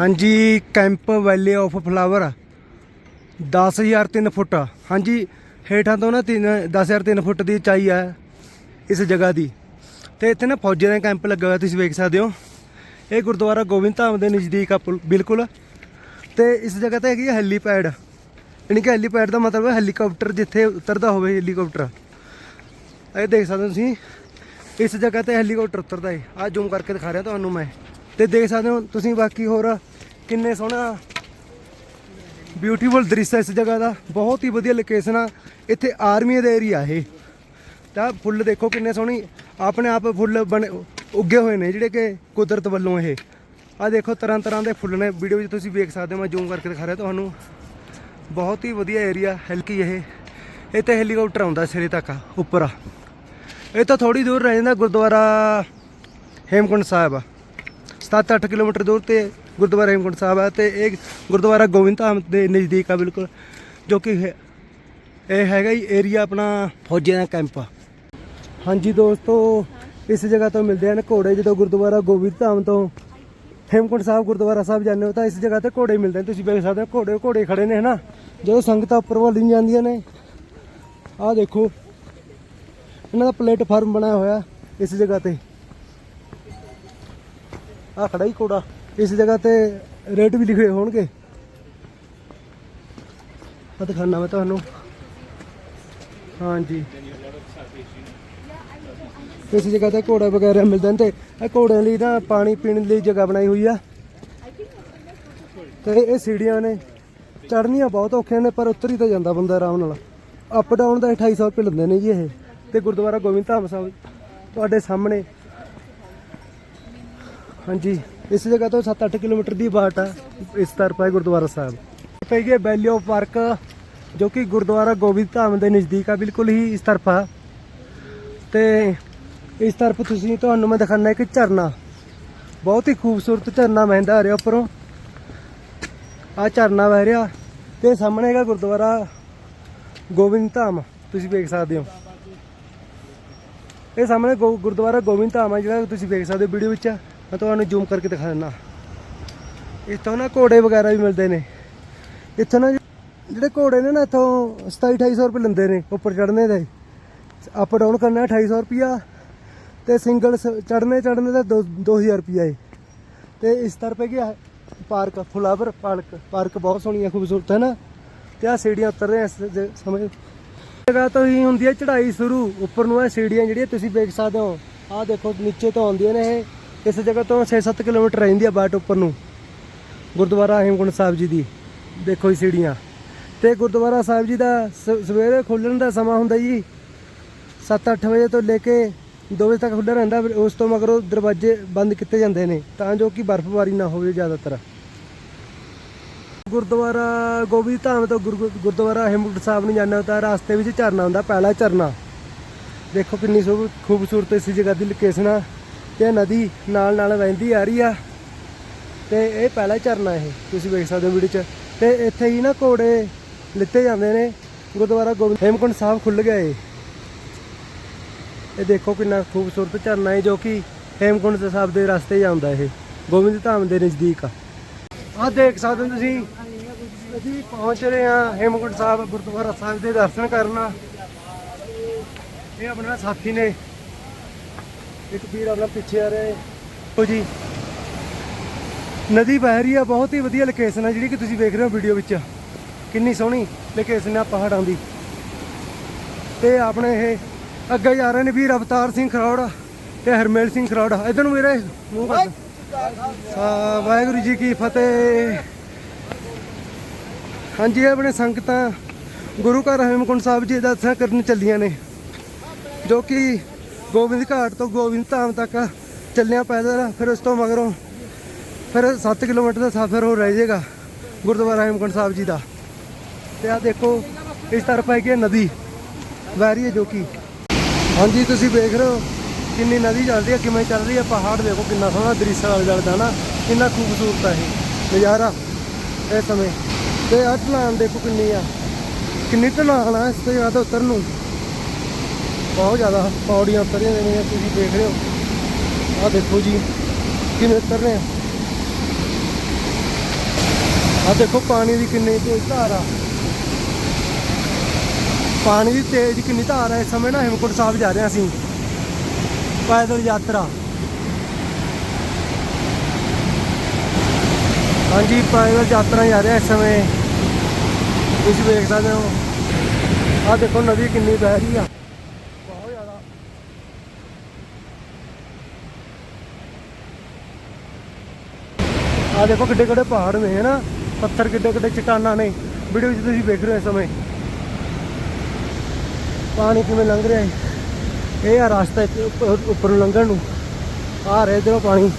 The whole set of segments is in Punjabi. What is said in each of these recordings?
ਹਾਂਜੀ, camp valley of flower 10000 3 foot. ਹਾਂਜੀ, ਹੇਠਾਂ ਤੋਂ ਨਾ 3 10000 3 ਫੁੱਟ ਦੀ ਉਚਾਈ ਹੈ ਇਸ ਜਗ੍ਹਾ ਦੀ। ਤੇ ਇੱਥੇ ਨਾ ਫੌਜੀਆਂ ਦਾ ਕੈਂਪ ਲੱਗਾ ਹੋਇਆ, ਤੁਸੀਂ ਵੇਖ ਸਕਦੇ ਹੋ। ਇਹ ਗੁਰਦੁਆਰਾ ਗੋਬਿੰਦ ਧਾਮ ਦੇ ਨਜ਼ਦੀਕ ਆ ਬਿਲਕੁਲ। ਤੇ ਇਸ ਜਗ੍ਹਾ ਤੇ ਹੈਗੀ ਹੈ ਹੈਲੀਪੈਡ। ਯਾਨੀ ਕਿ ਹੈਲੀਪੈਡ ਦਾ ਮਤਲਬ ਹੈ ਹੈਲੀਕਾਪਟਰ, ਜਿੱਥੇ ਉਤਰਦਾ ਹੋਵੇ ਹੈਲੀਕਾਪਟਰ। ਇਹ ਦੇਖ ਸਕਦੇ ਹੋ ਤੁਸੀਂ। ਇਸ ਜਗ੍ਹਾ ਤੇ ਹੈਲੀਕਾਪਟਰ ਉਤਰਦਾ ਹੈ ਆ ਜ਼ੂਮ ਕਰਕੇ ਦਿਖਾ ਰਿਹਾ ਤੁਹਾਨੂੰ ਮੈਂ। ਤੇ ਦੇਖ ਸਕਦੇ ਹੋ ਤੁਸੀਂ ਬਾਕੀ ਹੋਰ ਕਿੰਨੇ ਸੋਹਣਾ ਬਿਊਟੀਫੁਲ ਦ੍ਰਿਸ਼ ਹੈ ਇਸ ਜਗ੍ਹਾ ਦਾ। ਬਹੁਤ ਹੀ ਵਧੀਆ ਲੋਕੇਸ਼ਨ ਆ। ਇੱਥੇ ਆਰਮੀ ਦਾ ਏਰੀਆ ਇਹ। ਤਾਂ ਫੁੱਲ ਦੇਖੋ ਕਿੰਨੇ ਸੋਹਣੀ। ਆਪਣੇ ਆਪ ਫੁੱਲ ਬਣੇ ਉੱਗੇ ਹੋਏ ਨੇ ਜਿਹੜੇ ਕਿ ਕੁਦਰਤ ਵੱਲੋਂ ਇਹ। ਆ ਦੇਖੋ ਤਰ੍ਹਾਂ ਤਰ੍ਹਾਂ ਦੇ ਫੁੱਲ ਨੇ। ਵੀਡੀਓ ਵਿੱਚ ਤੁਸੀਂ ਵੇਖ ਸਕਦੇ ਹੋ। ਮੈਂ ਜ਼ੂਮ ਕਰਕੇ ਦਿਖਾ ਰਿਹਾ ਤੁਹਾਨੂੰ। ਬਹੁਤ ਹੀ ਵਧੀਆ ਏਰੀਆ ਹਲਕੀ ਇਹ। ਇੱਥੇ ਤੇ ਹੈਲੀਕਾਪਟਰ ਆਉਂਦਾ ਸਿਰੇ ਤੱਕ, ਉੱਪਰ। ਇਹ ਤਾਂ ਥੋੜੀ ਦੂਰ ਰਹਿ ਜਾਂਦਾ ਗੁਰਦੁਆਰਾ ਹੇਮਕੁੰਡ ਸਾਹਿਬ। ਆ 7-8 ਕਿਲੋਮੀਟਰ ਦੂਰ ਤੇ ਗੁਰਦੁਆਰਾ ਹੇਮਕੁੰਟ ਸਾਹਿਬ ਹੈ ਤੇ ਇਹ ਗੁਰਦੁਆਰਾ ਗੋਬਿੰਦ ਧਾਮ ਦੇ ਨਜ਼ਦੀਕ ਆ ਬਿਲਕੁਲ, ਜੋ ਕਿ ਇਹ ਹੈਗਾ ਹੀ ਏਰੀਆ ਆਪਣਾ ਫੌਜੀਆਂ ਦਾ ਕੈਂਪ ਹਾਂਜੀ ਦੋਸਤੋ, ਇਸ ਜਗ੍ਹਾ ਤੋਂ ਮਿਲਦੇ ਹਨ ਘੋੜੇ ਜਦੋਂ ਗੁਰਦੁਆਰਾ ਗੋਬਿੰਦ ਧਾਮ ਤੋਂ ਹੇਮਕੁੰਟ ਸਾਹਿਬ ਗੁਰਦੁਆਰਾ ਸਾਹਿਬ ਜਾਂਦੇ ਹੋ ਤਾਂ ਇਸ ਜਗ੍ਹਾ ਤੇ ਘੋੜੇ ਮਿਲਦੇ ਨੇ, ਤੁਸੀਂ ਵੇਖ ਸਕਦੇ ਹੋ ਘੋੜੇ ਘੋੜੇ ਖੜੇ ਨੇ, ਹਨਾ? ਜਦੋਂ ਸੰਗਤਾਂ ਉੱਪਰ ਵੱਲ ਨੂੰ ਜਾਂਦੀਆਂ ਨੇ, ਆਹ ਦੇਖੋ, ਇਹਨਾਂ ਦਾ ਪਲੇਟਫਾਰਮ ਬਣਾਇਆ ਹੋਇਆ ਇਸ ਜਗ੍ਹਾ ਤੇ। ਆ ਖੜਾ ਹੀ ਘੋੜਾ। ਇਸ ਜਗ੍ਹਾ ਤੇ ਰੇਟ ਵੀ ਲਿਖੇ ਹੋਣਗੇ। ਆ ਦਿਖਾਣਾ ਮੈਂ ਤੁਹਾਨੂੰ। ਹਾਂਜੀ। ਇਸ ਜਗ੍ਹਾ ਤੇ ਘੋੜਾ ਵਗੈਰਾ ਮਿਲਦੇ ਨੇ ਤੇ ਇਹ ਘੋੜਿਆਂ ਲਈ ਤਾਂ ਪਾਣੀ ਪੀਣ ਲਈ ਜਗ੍ਹਾ ਬਣਾਈ ਹੋਈ ਆ। ਤੇ ਇਹ ਸੀੜੀਆਂ ਨੇ। ਚੜ੍ਹਨੀਆਂ ਬਹੁਤ ਔਖੀਆਂ ਨੇ, ਪਰ ਉੱਤਰ ਹੀ ਤਾਂ ਜਾਂਦਾ ਬੰਦਾ ਆਰਾਮ ਨਾਲ। ਅਪ ਡਾਊਨ ਦਾ 2800 ਰੁਪਏ ਲੈਂਦੇ ਨੇ ਜੀ ਇਹ। ਤੇ ਗੁਰਦੁਆਰਾ ਗੋਬਿੰਦ ਧਾਮ ਸਾਹਿਬ ਤੁਹਾਡੇ ਸਾਹਮਣੇ ਹਾਂਜੀ, ਇਸ ਜਗ੍ਹਾ ਤੋਂ 7-8 ਕਿਲੋਮੀਟਰ ਦੀ ਬਾਟ ਆ, ਇਸ ਤਰਫ ਹੈ ਗੁਰਦੁਆਰਾ ਸਾਹਿਬ। ਪਈ ਗਈ ਵੈਲੀ ਆਫ ਪਾਰਕ ਜੋ ਕਿ ਗੁਰਦੁਆਰਾ ਗੋਬਿੰਦ ਧਾਮ ਦੇ ਨਜ਼ਦੀਕ ਆ, ਬਿਲਕੁਲ ਹੀ ਇਸ ਤਰਫ ਆ। ਤੇ ਇਸ ਤਰਫ ਤੁਸੀਂ, ਤੁਹਾਨੂੰ ਮੈਂ ਦਿਖਾਣਾ ਇੱਕ ਝਰਨਾ। ਬਹੁਤ ਹੀ ਖੂਬਸੂਰਤ ਝਰਨਾ ਵਹਿੰਦਾ ਆ ਰਿਹਾ ਉੱਪਰੋਂ। ਆ ਝਰਨਾ ਵਹਿ ਰਿਹਾ ਤੇ ਸਾਹਮਣੇ ਹੈਗਾ ਗੁਰਦੁਆਰਾ ਗੋਬਿੰਦ ਧਾਮ, ਤੁਸੀਂ ਵੇਖ ਸਕਦੇ ਹੋ। ਇਹ ਸਾਹਮਣੇ ਗੋ- ਗੁਰਦੁਆਰਾ ਗੋਬਿੰਦ ਧਾਮ ਆ ਜਿਹੜਾ ਤੁਸੀਂ ਵੇਖ ਸਕਦੇ ਹੋ ਵੀਡੀਓ ਵਿੱਚ। ਮੈਂ ਤੁਹਾਨੂੰ ਜ਼ੂਮ ਕਰਕੇ ਦਿਖਾ ਦਿੰਦਾ। ਇੱਥੋਂ ਨਾ ਘੋੜੇ ਵਗੈਰਾ ਵੀ ਮਿਲਦੇ ਨੇ। ਇੱਥੋਂ ਨਾ ਜਿਹੜੇ ਘੋੜੇ ਨੇ ਨਾ, ਇੱਥੋਂ 27 2800 ਰੁਪਏ ਲੈਂਦੇ ਨੇ ਉੱਪਰ ਚੜ੍ਹਨੇ ਦੇ। ਅਪ ਡਾਊਨ ਕਰਨਾ 2800 ਰੁਪਿਆ ਤੇ ਸਿੰਗਲ ਚੜ੍ਹਨੇ ਚੜ੍ਹਨੇ ਦਾ 2000 ਰੁਪਿਆ ਏ। ਤੇ ਇਸ ਤਰ੍ਹਾਂ ਪੈ ਗਿਆ ਪਾਰਕ ਫੁਲਾਵਰ ਪਾਰਕ ਪਾਰਕ ਬਹੁਤ ਸੋਹਣੀ ਹੈ ਖੂਬਸੂਰਤ, ਹੈ ਨਾ? ਤੇ ਆ ਸੀੜੀਆਂ ਉਤਰ ਰਹੇ ਆ ਇਸ ਜ- ਸਮੇਂ। ਜਗ੍ਹਾ ਤੋਂ ਹੀ ਹੁੰਦੀ ਹੈ ਚੜ੍ਹਾਈ ਸ਼ੁਰੂ। ਉੱਪਰ ਨੂੰ ਇਹ ਸੀੜੀਆਂ ਜਿਹੜੀਆਂ ਤੁਸੀਂ ਵੇਖ ਸਕਦੇ ਹੋ, ਆਹ ਦੇਖੋ, ਨੀਚੇ ਤੋਂ ਆਉਂਦੀਆਂ ਨੇ ਇਹ। ਇਸ ਜਗ੍ਹਾ ਤੋਂ 6-7 ਕਿਲੋਮੀਟਰ ਰਹਿੰਦੀ ਆ ਬਾਟ ਉੱਪਰ ਨੂੰ, ਗੁਰਦੁਆਰਾ ਹੇਮਕੁੰਟ ਸਾਹਿਬ ਜੀ ਦੀ। ਦੇਖੋ ਇਹ ਸੀੜੀਆਂ। ਤੇ ਗੁਰਦੁਆਰਾ ਸਾਹਿਬ ਜੀ ਦਾ ਸ- ਸਵੇਰੇ ਖੋਲਣ ਦਾ ਸਮਾਂ ਹੁੰਦਾ ਜੀ 7-8 ਵਜੇ ਤੋਂ ਲੈ ਕੇ 2 ਵਜੇ ਤੱਕ ਖੁੱਲ੍ਹਾ ਰਹਿੰਦਾ, ਫਿਰ ਉਸ ਤੋਂ ਮਗਰੋਂ ਦਰਵਾਜ਼ੇ ਬੰਦ ਕੀਤੇ ਜਾਂਦੇ ਨੇ, ਤਾਂ ਜੋ ਕਿ ਬਰਫ਼ਬਾਰੀ ਨਾ ਹੋਵੇ ਜ਼ਿਆਦਾਤਰ। ਗੁਰਦੁਆਰਾ ਗੋਬਿੰਦ ਧਾਮ ਤੋਂ ਗੁਰੂ- ਗੁਰਦੁਆਰਾ ਹੇਮਕੁੰਟ ਸਾਹਿਬ ਨੂੰ ਜਾਣਾ ਤਾਂ ਰਸਤੇ ਵਿੱਚ ਝਰਨਾ ਹੁੰਦਾ, ਪਹਿਲਾ ਝਰਨਾ। ਦੇਖੋ ਕਿੰਨੀ ਸੋਹ ਖੂਬਸੂਰਤ ਇਸ ਜਗ੍ਹਾ ਦੀ ਲੋਕੇਸ਼ਨ ਆ। ਤੇ ਨਦੀ ਨਾਲ ਨਾਲ ਵਹਿੰਦੀ ਆ ਰਹੀ ਆ। ਤੇ ਇਹ ਪਹਿਲਾ ਝਰਨਾ ਇਹ, ਤੁਸੀਂ ਵੇਖ ਸਕਦੇ ਹੋ ਵੀਡੀਓ 'ਚ। ਤੇ ਇੱਥੇ ਹੀ ਨਾ ਘੋੜੇ ਲਿੱਤੇ ਜਾਂਦੇ ਨੇ, ਗੁਰਦੁਆਰਾ ਗੋਬਿੰਦ ਹੇਮਕੁੰਟ ਸਾਹਿਬ ਖੁੱਲ ਗਿਆ ਏ। ਇਹ ਦੇਖੋ ਕਿੰਨਾ ਖੂਬਸੂਰਤ ਝਰਨਾ ਹੈ ਜੋ ਕਿ ਹੇਮਕੁੰਟ ਸਾਹਿਬ ਦੇ ਰਸਤੇ ਜਾਂਦਾ ਇਹ, ਗੋਬਿੰਦ ਧਾਮ ਦੇ ਨਜ਼ਦੀਕ ਆ। ਆਹ ਦੇਖ ਸਕਦੇ ਹੋ ਤੁਸੀਂ, ਅਸੀਂ ਪਹੁੰਚ ਰਹੇ ਹਾਂ ਹੇਮਕੁੰਟ ਸਾਹਿਬ ਗੁਰਦੁਆਰਾ ਸਾਹਿਬ ਦੇ ਦਰਸ਼ਨ ਕਰਨ। ਇਹ ਆਪਣਾ ਸਾਥੀ ਨੇ ਇੱਕ ਵੀਰ ਆਪਣਾ ਪਿੱਛੇ ਆ ਰਿਹਾ ਹੋ। ਜੀ, ਨਦੀ ਵਹਿ ਰਹੀ ਆ, ਬਹੁਤ ਹੀ ਵਧੀਆ ਲੋਕੇਸ਼ਨ ਆ ਜਿਹੜੀ ਕਿ ਤੁਸੀਂ ਵੇਖ ਰਹੇ ਹੋ ਵੀਡੀਓ ਵਿੱਚ। ਕਿੰਨੀ ਸੋਹਣੀ ਲੋਕੇਸ਼ਨ ਆ ਪਹਾੜਾਂ ਦੀ। ਤੇ ਆਪਣੇ ਇਹ ਅੱਗੇ ਜਾ ਰਹੇ ਨੇ ਵੀਰ ਅਵਤਾਰ ਸਿੰਘ ਖਰੌੜ ਤੇ ਹਰਮੇਲ ਸਿੰਘ ਖਰੌੜ। ਇਧਰ ਨੂੰ ਵੀਰੇ, ਮੂੰਹ ਕਰ ਸਾ ਵਾਹਿਗੁਰੂ ਜੀ ਕੀ ਫਤਿਹ। ਹਾਂਜੀ ਆਪਣੇ ਸੰਗਤਾਂ ਗੁਰੂ ਘਰ ਹੇਮਕੁੰਟ ਸਾਹਿਬ ਜੀ ਦਾ ਦਰਸ਼ਨ ਕਰਨ ਚੱਲੀਆਂ ਨੇ, ਜੋ ਕਿ ਗੋਬਿੰਦ ਘਾਟ ਤੋਂ ਗੋਬਿੰਦ ਧਾਮ ਤੱਕ ਚੱਲਿਆ ਪੈਦਲ, ਫਿਰ ਉਸ ਤੋਂ ਮਗਰੋਂ ਫਿਰ 7 ਕਿਲੋਮੀਟਰ ਦਾ ਸਫ਼ਰ ਹੋ ਰਹਿ ਜਾਏਗਾ ਗੁਰਦੁਆਰਾ ਹੇਮਕੁੰਟ ਸਾਹਿਬ ਜੀ ਦਾ। ਤੇ ਆ ਦੇਖੋ, ਇਸ ਤਰਫ ਹੈਗੀ ਹੈ ਨਦੀ ਵਹਿ ਰਹੀ ਹੈ ਜੋ ਕਿ। ਹਾਂਜੀ, ਤੁਸੀਂ ਵੇਖ ਰਹੇ ਹੋ ਕਿੰਨੀ ਨਦੀ ਚੱਲਦੀ ਹੈ, ਕਿਵੇਂ ਚੱਲ ਰਹੀ ਹੈ, ਪਹਾੜ ਦੇਖੋ ਕਿੰਨਾ ਸੋਹਣਾ, ਦ੍ਰਿਸ਼ ਨਾਲ ਜਲਦਾ ਨਾ, ਕਿੰਨਾ ਖੂਬਸੂਰਤ ਹੈ ਇਹ ਨਜ਼ਾਰਾ ਇਸ ਸਮੇਂ। ਤੇ ਆਹ ਢਲਾਣ ਦੇਖੋ ਕਿੰਨੀ ਆ, ਕਿੰਨੀ ਢਲਾਣ ਆ ਇਸ ਤੋਂ ਜ਼ਿਆਦਾ ਉਤਰਨ ਨੂੰ। ਬਹੁਤ ਜ਼ਿਆਦਾ ਪੌੜੀਆਂ ਉਤਰ ਨੇ ਤੁਸੀਂ ਦੇਖ ਰਹੇ ਹੋ। ਆਹ ਦੇਖੋ ਜੀ, ਕਿਵੇਂ ਉਤਰ ਰਹੇ ਆ ਦੇਖੋ, ਪਾਣੀ ਦੀ ਕਿੰਨੀ ਤੇਜ਼ ਧਾਰ ਆ। ਪਾਣੀ ਦੀ ਤੇਜ਼ ਕਿੰਨੀ ਧਾਰ ਆ, ਇਸ ਸਮੇਂ ਨਾ ਹੇਮਕੁੰਟ ਸਾਹਿਬ ਜਾ ਰਹੇ ਹਾਂ ਅਸੀਂ। ਪੈਦਲ ਯਾਤਰਾ। ਹਾਂਜੀ, ਪੈਦਲ ਯਾਤਰਾ ਜਾ ਰਹੇ ਹਾਂ ਇਸ ਸਮੇਂ। ਤੁਸੀਂ ਵੇਖ ਸਕਦੇ ਹੋ। ਆ ਦੇਖੋ, ਨਦੀ ਕਿੰਨੀ ਵਹਿ ਰਹੀ ਆ ਬਹੁਤ ਜ਼ਿਆਦਾ ਆ ਦੇਖੋ ਕਿੱਡੇ ਕਿੱਡੇ ਪਹਾੜ ਨੇ ਹੈ ਨਾ ਪੱਥਰ ਕਿੱਡੇ ਕਿੱਡੇ ਚਟਾਨਾਂ ਨੇ। ਵੀਡੀਓ ਵਿੱਚ ਤੁਸੀਂ ਵੇਖ ਰਹੇ ਹੋ ਇਸ ਸਮੇਂ। ਪਾਣੀ ਕਿਵੇਂ ਲੰਘ ਰਿਹਾ ਹੈ? ਇਹ ਆ ਰਸਤਾ ਉੱਪਰ- ਉੱਪਰ ਨੂੰ ਲੰਘਣ ਨੂੰ। ਆ ਰਿਹਾ ਇਧਰੋਂ ਪਾਣੀ।